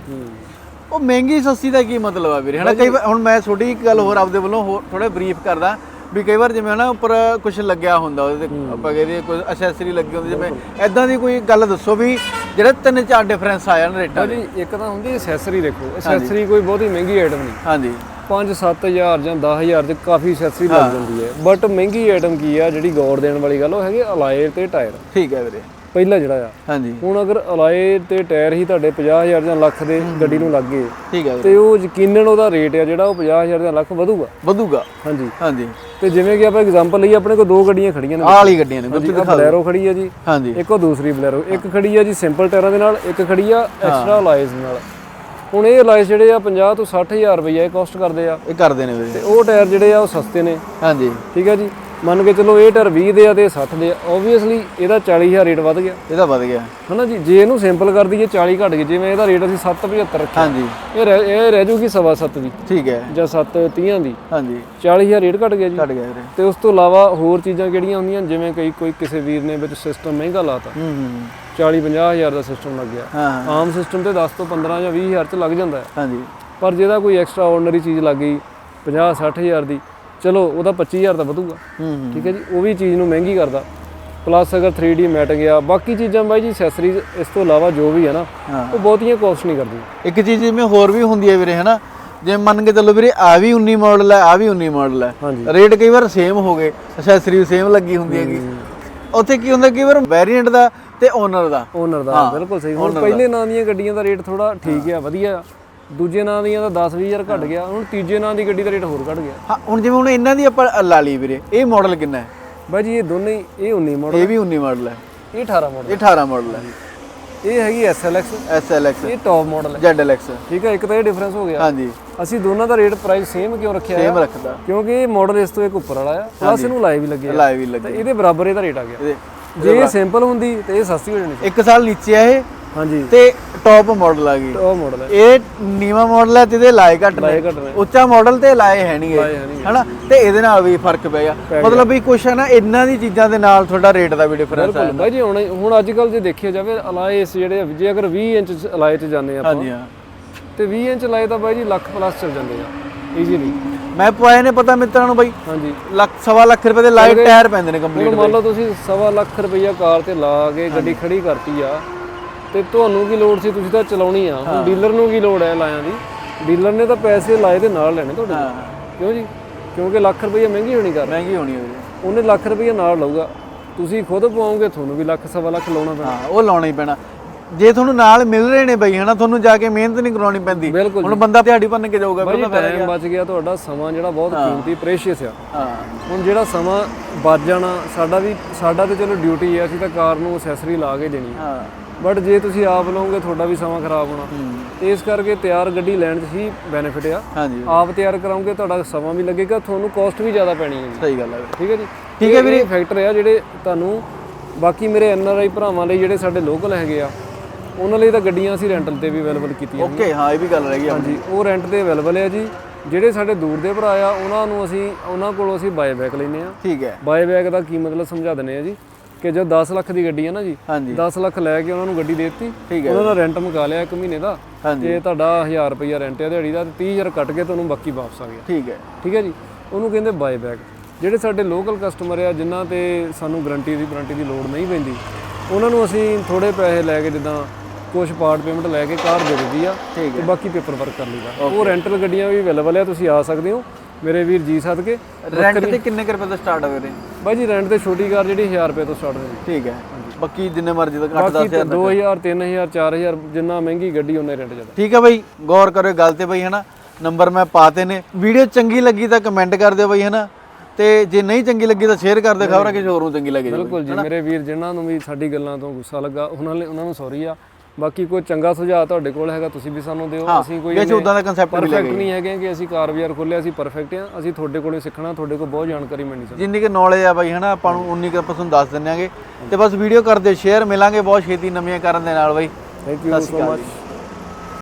ਉਹ ਮਹਿੰਗੀ ਸਸਤੀ ਦਾ ਕੀ ਮਤਲਬ ਆ ਵੀਰੇ ਹਨਾ? ਕਈ ਵਾਰ ਹੁਣ ਮੈਂ ਛੋਟੀ ਇੱਕ ਗੱਲ ਹੋਰ ਆਪਦੇ ਵੱਲੋਂ ਥੋੜਾ ਬਰੀਫ ਕਰਦਾ ਵੀ ਕਈ ਵਾਰ ਜਿਵੇਂ ਹਨਾ ਉੱਪਰ ਕੁਝ ਲੱਗਿਆ ਹੁੰਦਾ ਉਹਦੇ ਤੇ ਆਪਾਂ ਕਹਿੰਦੇ ਕੋਈ ਅਸੈਸਰੀ ਲੱਗੀ ਹੁੰਦੀ ਜਿਵੇਂ ਐਦਾਂ ਦੀ ਕੋਈ ਗੱਲ ਦੱਸੋ ਵੀ ਜਿਹੜੇ ਤਿੰਨ ਚਾਰ ਡਿਫਰੈਂਸ ਆ ਜਾਣ ਰੇਟਾਂ ਦੇ। ਇੱਕ ਤਾਂ ਹੁੰਦੀ ਐਸੈਸਰੀ ਦੇਖੋ ਐਸੈਸਰੀ ਕੋਈ ਬਹੁਤੀ ਮਹਿੰਗੀ ਆਈਟਮ ਨਹੀਂ। ਹਾਂਜੀ। 5-7000 ਜਾਂ 10000 ਦੇ ਕਾਫੀ ਐਸੈਸਰੀ ਲੱਗ ਜਾਂਦੀ ਹੈ। ਬਟ ਮਹਿੰਗੀ ਆਈਟਮ ਕੀ ਆ ਜਿਹੜੀ ਗੌਰ ਦੇਣ ਵਾਲੀ ਗੱਲ ਉਹ ਹੈਗੇ ਅਲਾਏ ਤੇ ਟਾਇਰ ਠੀਕ ਹੈ ਵੀਰੇ। ਪਹਿਲਾ ਜਿਹੜਾ ਆ। ਹਾਂਜੀ। ਹੁਣ ਅਗਰ ਅਲਾਏ ਤੇ ਟਾਇਰ ਹੀ ਤੁਹਾਡੇ 50000 ਜਾਂ ਲੱਖ ਦੇ ਗੱਡੀ ਨੂੰ ਲੱਗ ਗਏ ਠੀਕ ਹੈ ਤੇ ਉਹ ਯਕੀਨਨ ਉਹਦਾ ਰੇਟ ਆ ਜਿਹੜਾ ਉਹ 50000 ਜਾਂ ਲੱਖ ਵਧੂਗਾ। ਵਧੂਗਾ। ਹਾਂਜੀ। ਹਾਂਜੀ। ਤੇ ਜਿਵੇਂ ਕਿ ਆਪਾਂ ਐਗਜ਼ਾਮਪਲ ਲਈ ਆਪਣੇ ਕੋਲ ਦੋ ਗੱਡੀਆਂ ਖੜੀਆਂ ਨੇ। ਆਹ ਵਾਲੀ ਗੱਡੀਆਂ ਨੇ ਗੁੱਪੀ ਆਹ ਬਲੈਰੋ ਖੜੀ ਆ ਜੀ। ਹਾਂਜੀ। ਇੱਕ ਉਹ ਦੂਸਰੀ ਬਲੈਰੋ ਇੱਕ ਖੜੀ ਆ ਜੀ ਸਿੰਪਲ ਟਾਇਰਾਂ ਦੇ ਨਾਲ ਇੱਕ ਖੜੀ ਆ ਐਕਸਟਰਾ ਅਲਾਈਜ਼ ਨਾਲ। ਹੁਣ ਇਹ ਅਲਾਈਜ਼ ਜਿਹੜੇ ਆ 50 ਤੋਂ 60000 ਰੁਪਏ ਇਹ ਕਾਸਟ ਕਰਦੇ ਆ। ਇਹ ਕਰਦੇ ਨੇ ਵੀਰੇ। ਤੇ ਉਹ ਟਾਇਰ ਜਿਹੜੇ ਆ ਉਹ ਸਸਤੇ ਨੇ। ਹਾਂਜੀ। ਠੀਕ ਹੈ ਜੀ? ਮੰਨ ਕੇ ਚਲੋ ਇਹ ਟਰ 20 ਦੇ ਆ ਤੇ 60 ਦੇ ਆ ਓਬਵੀਅਸਲੀ ਇਹਦਾ 40000 ਰੇਟ ਵੱਧ ਗਿਆ। ਇਹਦਾ ਵਧ ਗਿਆ। ਹਨਾ ਜੀ? ਜੇ ਇਹਨੂੰ ਸਿੰਪਲ ਕਰ ਦਈਏ 40 ਘਟ ਗਏ ਜਿਵੇਂ ਇਹਦਾ ਰੇਟ ਅਸੀਂ 775 ਰੱਖਿਆ। ਹਾਂਜੀ। ਇਹ ਰਹਿ- ਇਹ ਰਹਿ ਜੂਗੀ ਸਵਾ ਸੱਤ ਦੀ। ਠੀਕ ਹੈ। ਜਾਂ 7 30 ਦੀ। ਹਾਂਜੀ। 40000 ਰੇਟ ਘਟ ਗਿਆ ਜੀ। ਘਟ ਗਿਆ ਵੀਰੇ। ਤੇ ਉਸ ਤੋਂ ਇਲਾਵਾ ਹੋਰ ਚੀਜ਼ਾਂ ਕਿਹੜੀਆਂ ਹੁੰਦੀਆਂ? ਜਿਵੇਂ ਕਈ ਕੋਈ ਕਿਸੇ ਵੀਰ ਨੇ ਵਿੱਚ ਸਿਸਟਮ ਮਹਿੰਗਾ ਲਾਤਾ। ਹੂੰ ਹੂੰ। 40 50000 ਦਾ ਸਿਸਟਮ ਲੱਗ ਗਿਆ। ਹਾਂ। ਹਾਂ ਆਮ ਸਿਸਟਮ ਤੇ 10 ਤੋਂ 15 ਜਾਂ 20000 ਚ ਲੱਗ ਜਾਂਦਾ। ਹੈ ਹਾਂਜੀ। ਪਰ ਜਿਹਦਾ ਕੋਈ ਐਕਸਟਰਾ ਆਰਡੀਨਰੀ ਚੀਜ਼ ਲੱਗ ਗਈ 50 60000 ਦੀ ਚਲੋ ਉਹਦਾ 25000 ਦਾ ਵਧੂਗਾ। ਹੂੰ ਹੂੰ। ਠੀਕ ਹੈ ਜੀ? ਉਹ ਵੀ ਚੀਜ਼ ਨੂੰ ਮਹਿੰਗੀ ਕਰਦਾ। ਪਲੱਸ ਅਗਰ 3D ਮੈਟ ਗਿਆ ਬਾਕੀ ਚੀਜ਼ਾਂ ਬਾਈ ਜੀ ਐਕਸੈਸਰੀਜ਼ ਇਸ ਤੋਂ ਇਲਾਵਾ ਜੋ ਵੀ ਹੈ ਨਾ ਹਾਂ। ਉਹ ਬਹੁਤੀਆਂ ਕੋਸਟ ਨਹੀਂ ਕਰਦੀਆਂ। ਇੱਕ ਚੀਜ਼ ਜਿਵੇਂ ਹੋਰ ਵੀ ਹੁੰਦੀ ਹੈ ਵੀਰੇ ਹਨਾ? ਜੇ ਮੰਨ ਕੇ ਚੱਲੋ ਵੀਰੇ ਆ ਵੀ 19 ਮਾਡਲ ਹੈ ਆ ਵੀ 19 ਮਾਡਲ ਹੈ। ਰੇਟ ਕਈ ਵਾਰ ਸੇਮ ਹੋ ਗਏ ਐਕਸੈਸਰੀ ਸੇਮ ਲੱਗੀ ਹੁੰਦੀ ਹੈਗੀ। ਉੱਥੇ ਕੀ ਹੁੰਦਾ ਕਈ ਵਾਰ ਵੈਰੀਐਂਟ ਦਾ ਤੇ ਓਨਰ ਦਾ। ਓਨਰ ਦਾ ਬਿਲਕੁਲ ਸਹੀ। ਹੁਣ ਪਹਿਲੇ ਨਾਂ ਦੀਆਂ ਗੱਡੀਆਂ ਦਾ ਰੇਟ ਥੋੜਾ ਠੀਕ ਆ ਵਧੀਆ। ਦੂਜੇ ਨਾਂ ਦੀਆਂ ਦਾ 10 20000 ਘਟ ਗਿਆ ਹੁਣ ਤੀਜੇ ਨਾਂ ਦੀ ਗੱਡੀ ਦਾ ਰੇਟ ਹੋਰ ਘਟ ਗਿਆ। ਹਾਂ ਹੁਣ ਜਿਵੇਂ ਹੁਣ ਇਹਨਾਂ ਦੀ ਆਪਾਂ ਲਾ ਲਈ ਵੀਰੇ ਇਹ ਮਾਡਲ ਕਿੰਨਾ ਹੈ? ਬਾਈ ਜੀ ਇਹ ਦੋਨੇ ਹੀ- ਇਹ 19 ਮਾਡਲ ਇਹ ਵੀ 19 ਮਾਡਲ ਹੈ। ਇਹ 18 ਮਾਡਲ ਇਹ 18 ਮਾਡਲ ਹੈ। ਇਹ ਹੈਗੀ SLX SLX ਇਹ ਟੌਪ ਮਾਡਲ ਹੈ। ZLX ਠੀਕ ਹੈ ਇੱਕ ਤਾਂ ਇਹ ਡਿਫਰੈਂਸ ਹੋ ਗਿਆ। ਹਾਂਜੀ। ਅਸੀਂ ਦੋਨਾਂ ਦਾ ਰੇਟ ਪ੍ਰਾਈਸ ਸੇਮ ਕਿਉਂ ਰੱਖਿਆ ਸੇਮ ਹੈ ਰੱਖਦਾ। ਕਿਉਂਕਿ ਇਹ ਮਾਡਲ ਇਸ ਤੋਂ ਇੱਕ ਉੱਪਰ ਵਾਲਾ ਆ। ਪਲੱਸ ਇਹਨੂੰ ਲਾਈਵ ਲੱਗੇ ਲਾਈਵ ਤੇ ਲੱਗੇ ਇਹਦੇ ਬਰਾਬਰ ਇਹਦਾ ਰੇਟ ਆ ਗਿਆ। ਜੇ ਇਹ ਸਿੰਪਲ ਹੁੰਦੀ ਤੇ ਇਹ ਸਸਤੀ ਹੋ ਜਾਣੀ ਸੀ। ਇੱਕ ਸਾਲ ਨੀਚੇ ਆ ਇਹ। ਹਾਂਜੀ। ਤੇ ਟੌਪ ਮਾਡਲ ਆ ਗਈ। ਉਹ ਮਾਡਲ ਹੈ ਇਹ ਨੀਵਾ ਮਾਡਲ ਹੈ ਤੇ ਇਹਦੇ ਲਾਏ ਘੱਟ ਨੇ। ਲਾਏ ਘੱਟ ਨੇ। ਉੱਚਾ ਮਾਡਲ ਤੇ ਲਾਏ ਹੈ ਲਾਏ ਹੈ ਨੀ ਹਨਾ? ਤੇ ਇਹਦੇ ਨਾਲ ਵੀ ਫ਼ਰਕ ਪੈ ਗਿਆ। ਮਤਲਬ ਵੀ ਕੁਛ ਹੈ ਨਾ ਇਹਨਾਂ ਦੀ ਚੀਜ਼ਾਂ ਦੇ ਨਾਲ ਤੁਹਾਡਾ ਰੇਟ ਦਾ ਵੀ ਡਿਫਰੈਂਸ ਬਿਲਕੁਲ। ਬਾਈ ਜੀ ਹੁਣ ਹੁਣ ਅੱਜ ਕੱਲ ਜੇ ਦੇਖਿਆ ਜਾਵੇ ਅਲਾਇਸ ਜਿਹੜੇ ਆ, ਜੇ ਅਗਰ 20 ਇੰਚ ਅਲਾਏ ਚ ਜਾਂਦੇ ਆਪਾਂ ਹਾਂਜੀ ਹਾਂ। ਤੇ 20 ਇੰਚ ਲਾਏ ਤਾਂ ਬਾਈ ਜੀ ਲੱਖ ਪਲੱਸ ਚੱਲ ਜਾਂਦੇ ਆ। ਈਜ਼ੀਲੀ ਮੈਂ ਪਵਾਏ ਨੇ ਪਤਾ ਮਿੱਤਰਾਂ ਨੂੰ ਬਾਈ। ਹਾਂਜੀ। ਲੱਖ ਸਵਾ ਲੱਖ ਰੁਪਏ ਦੇ ਲਾਈਟ ਟਾਇਰ ਪੈਂਦੇ ਨੇ ਹੁਣ ਕੰਪਲੀਟ ਮੰਨ ਲਓ ਤੁਸੀਂ ਸਵਾ ਲੱਖ ਰੁਪਈਆ ਕਾਰ ਤੇ ਲਾ ਕੇ ਗੱਡੀ ਖੜੀ ਕਰਤੀ ਆ ਤੇ ਤੁਹਾਨੂੰ ਕੀ ਲੋੜ ਸੀ? ਤੁਸੀਂ ਤਾਂ ਚਲਾਉਣੀ ਆ। ਹੁਣ ਡੀਲਰ ਨੂੰ ਕੀ ਲੋੜ ਹੈ ਲਾਇਆਂ ਦੀ? ਡੀਲਰ ਨੇ ਤਾਂ ਪੈਸੇ ਲਾਏ ਦੇ ਨਾਲ ਲੈਣੇ ਤੁਹਾਡੇ ਹਾਂ। ਕਿਉਂ ਜੀ? ਕਿਉਂਕਿ ਲੱਖ ਰੁਪਈਆ ਮਹਿੰਗੀ ਹੋਣੀ ਕਰ। ਮਹਿੰਗੀ ਹੋਣੀ ਹੈ ਵੀਰੇ ਉਹਨੇ ਲੱਖ ਰੁਪਈਆ ਨਾਲ ਲਊਗਾ। ਤੁਸੀਂ ਖੁਦ ਪਵਾਓਗੇ ਤੁਹਾਨੂੰ ਵੀ ਲੱਖ ਸਵਾ ਲੱਖ ਲਾਉਣਾ ਪੈਣਾ। ਹਾਂ ਉਹ ਲਾਉਣਾ ਹੀ ਪੈਣਾ। ਜੇ ਤੁਹਾਨੂੰ ਨਾਲ ਮਿਲ ਰਹੇ ਨੇ ਬਈ ਹਨਾ ਤੁਹਾਨੂੰ ਜਾ ਕੇ ਮਿਹਨਤ ਨਹੀਂ ਕਰਾਉਣੀ ਪੈਂਦੀ। ਹੁਣ ਬੰਦਾ ਦਿਹਾੜੀ ਭੰਨ ਕੇ ਜਾਊਗਾ ਪਹਿਲਾਂ ਟਾਈਮ ਬਚ ਗਿਆ ਤੁਹਾਡਾ ਸਮਾਂ ਜਿਹੜਾ ਬਹੁਤ ਕੀਮਤੀ ਪ੍ਰੇਸ਼ੀਅਸ ਆ। ਹਾਂ। ਹੁਣ ਜਿਹੜਾ ਸਮਾਂ ਬਚ ਜਾਣਾ ਸਾਡਾ ਵੀ ਸਾਡਾ ਤੇ ਚਲੋ ਡਿਊਟੀ ਹੈ ਅਸੀਂ ਤਾਂ ਕਾਰ ਨੂੰ ਅਸੈਸਰੀ ਲਾ ਕੇ ਦੇਣੀ ਹਾਂ। ਬਟ ਜੇ ਤੁਸੀਂ ਆਪ ਲਓਗੇ ਤੁਹਾਡਾ ਵੀ ਸਮਾਂ ਖਰਾਬ ਹੋਣਾ। ਇਸ ਕਰਕੇ ਤਿਆਰ ਗੱਡੀ ਲੈਣ 'ਚ ਹੀ ਬੈਨੀਫਿਟ ਆ। ਹਾਂਜੀ। ਆਪ ਤਿਆਰ ਕਰਾਉਂਗੇ ਤੁਹਾਡਾ ਸਮਾਂ ਵੀ ਲੱਗੇਗਾ ਤੁਹਾਨੂੰ ਕਾਸਟ ਵੀ ਜ਼ਿਆਦਾ ਪੈਣੀ ਹੈ ਜੀ ਸਹੀ ਗੱਲ ਹੈ। ਠੀਕ ਹੈ ਜੀ? ਠੀਕ ਹੈ ਵੀਰੇ। ਫੈਕਟਰ ਆ ਜਿਹੜੇ ਤੁਹਾਨੂੰ ਬਾਕੀ ਮੇਰੇ ਐਨ ਆਰ ਆਈ ਭਰਾਵਾਂ ਲਈ ਜਿਹੜੇ ਸਾਡੇ ਲੋਕਲ ਹੈਗੇ ਆ ਉਹਨਾਂ ਲਈ ਤਾਂ ਗੱਡੀਆਂ ਅਸੀਂ ਰੈਂਟਲ ਤੇ ਵੀ ਅਵੇਲੇਬਲ ਕੀਤੀਆਂ ਓਕੇ ਹਾਂ ਇਹ ਵੀ ਗੱਲ ਰਹਿ ਗਈ। ਹਾਂਜੀ ਉਹ ਰੈਂਟ ਤੇ ਅਵੇਲੇਬਲ ਹੈ ਜੀ। ਜਿਹੜੇ ਸਾਡੇ ਦੂਰ ਦੇ ਭਰਾ ਆ ਉਹਨਾਂ ਨੂੰ ਅਸੀਂ ਉਹਨਾਂ ਕੋਲੋਂ ਅਸੀਂ ਬਾਏ ਬੈਕ ਲੈਨੇ ਆ। ਠੀਕ ਹੈ। ਬਾਏ ਬੈਕ ਦਾ ਕੀ ਮਤਲਬ ਸਮਝਾ ਦਿੰਨੇ ਆ ਜੀ? ਕਿ ਜੋ 10 ਲੱਖ ਦੀ ਗੱਡੀ ਹੈ ਨਾ ਜੀ ਹਾਂਜੀ। 10 ਲੱਖ ਲੈ ਕੇ ਉਹਨਾਂ ਨੂੰ ਗੱਡੀ ਦੇ ਦਿੱਤੀ ਉਹਨਾਂ ਦਾ ਰੈਂਟ ਮੁਕਾ ਲਿਆ ਇੱਕ ਮਹੀਨੇ ਦਾ ਤੇ ਤੁਹਾਡਾ 1000 ਰੁਪਈਆ ਰੈਂਟ ਹੈ ਦਿਹਾੜੀ ਦਾ ਤੇ 30000 ਕੱਟ ਕੇ ਤੁਹਾਨੂੰ ਬਾਕੀ ਵਾਪਸ ਆ ਗਿਆ। ਠੀਕ ਹੈ। ਠੀਕ ਹੈ ਜੀ? ਉਹਨੂੰ ਕਹਿੰਦੇ ਬਾਏ ਬੈਕ ਜਿਹੜੇ ਸਾਡੇ ਲੋਕਲ ਕਸਟਮਰ ਆ ਜਿਨ੍ਹਾਂ ਤੇ ਸਾਨੂੰ ਗਾਰੰਟੀ ਦੀ ਵਾਰੰਟੀ ਦੀ ਲੋੜ ਨਹੀਂ ਪੈਂਦੀ ਉਹਨਾਂ ਨੂੰ ਅਸੀਂ ਥੋੜੇ ਪੈਸੇ ਲੈ ਕੇ ਜਿੱਦਾਂ ਕੁਝ ਪਾਰਟ ਪੇਮੈਂਟ ਲੈ ਕੇ ਕਾਰ ਦੇ ਦਿੱਤੀ ਆ ਤੇ ਬਾਕੀ ਪੇਪਰ ਵਰਕ ਕਰ ਲਈਦਾ। ਉਹ ਰੈਂਟਲ ਗੱਡੀਆਂ ਵੀ ਅਵੇਲੇਬਲ ਆ ਤੁਸੀਂ ਆ ਸਕਦੇ ਹੋ। ਮੇਰੇ ਵੀਰ ਜੀ ਸਦਕੇ ਰੈਂਟ ਤੇ ਕਿੰਨੇ ਕੁ ਰੁਪਏ ਤੋਂ ਸਟਾਰਟ ਹੋਵੇ ਵੀਰੇ? ਬਾਈ ਜੀ ਰੈਂਟ ਤੇ ਛੋਟੀ ਕਾਰ ਜਿਹੜੀ 1000 ਰੁਪਏ ਤੋਂ ਸਟਾਰਟ ਹੁੰਦੀ ਠੀਕ ਹੈ। ਬਾਕੀ ਜਿੰਨੇ ਮਰਜ਼ੀ ਤੱਕ। 8 ਬਾਕੀ 10000 2000 3000 4000 ਜਿੰਨਾ ਮਹਿੰਗੀ ਗੱਡੀ ਉਹਨੇ ਰੈਂਟ ਜ਼ਿਆਦਾ ਠੀਕ ਹੈ ਬਾਈ ਗੌਰ ਕਰਿਓ ਗੱਲ ਤੇ ਬਾਈ ਹਨਾ? ਨੰਬਰ ਮੈਂ ਪਾਤੇ ਨੇ। ਵੀਡੀਓ ਚੰਗੀ ਲੱਗੀ ਤਾਂ ਕਮੈਂਟ ਕਰ ਦਿਓ ਬਾਈ ਹਨਾ? ਤੇ ਜੇ ਨਹੀਂ ਚੰਗੀ ਲੱਗੀ ਤਾਂ ਸ਼ੇਅਰ ਕਰ ਦਿਓ ਖਬਰ ਕਿਸੇ ਹੋਰ ਨੂੰ ਚੰਗੀ ਲੱਗੇ ਬਿਲਕੁਲ ਜੀ ਮੇਰੇ ਵੀਰ ਜਿਨ੍ਹਾਂ ਨੂੰ ਵੀ ਸਾਡੀ ਗੱਲਾਂ ਤੋਂ ਗੁੱਸਾ ਲੱਗਾ ਉਹਨਾਂ ਲਈ ਉਹਨਾਂ ਨੂੰ ਸੌਰੀ ਆ। ਬਾਕੀ ਕੋਈ ਚੰਗਾ ਸੁਝਾਅ ਤੁਹਾਡੇ ਕੋਲ ਹੈਗਾ ਤੁਸੀਂ ਵੀ ਸਾਨੂੰ ਦਿਓ। ਅਸੀਂ ਕੋਈ ਵੈਸੇ ਉਦਾਂ ਦਾ ਕਨਸੈਪਟ ਵੀ ਪਰਫੈਕਟ ਨਹੀਂ ਹੈਗੇ ਕਿ ਅਸੀਂ ਕਾਰ ਬਾਜ਼ਾਰ ਖੋਲਿਆ ਅਸੀਂ ਪਰਫੈਕਟ ਆ ਅਸੀਂ ਤੁਹਾਡੇ ਕੋਲੋਂ ਸਿੱਖਣਾ ਤੁਹਾਡੇ ਕੋਲ ਬਹੁਤ ਜਾਣਕਾਰੀ ਮਿਲਣੀ ਸਾਨੂੰ। ਜਿੰਨੀ ਕਿ ਨੌਲੇਜ ਆ ਬਾਈ ਹਨਾ ਆਪਾਂ ਨੂੰ ਉਨੀ ਕੁ ਆਪਾਂ ਤੁਹਾਨੂੰ ਦੱਸ ਦਿੰਨਾਂਗੇ ਤੇ ਬਸ ਵੀਡੀਓ ਕਰ ਦਿਓ ਸ਼ੇਅਰ ਮਿਲਾਂਗੇ ਬਹੁਤ ਛੇਤੀ ਨਵੀਆਂ ਕਰਨ ਦੇ ਨਾਲ ਬਾਈ। Thank you so much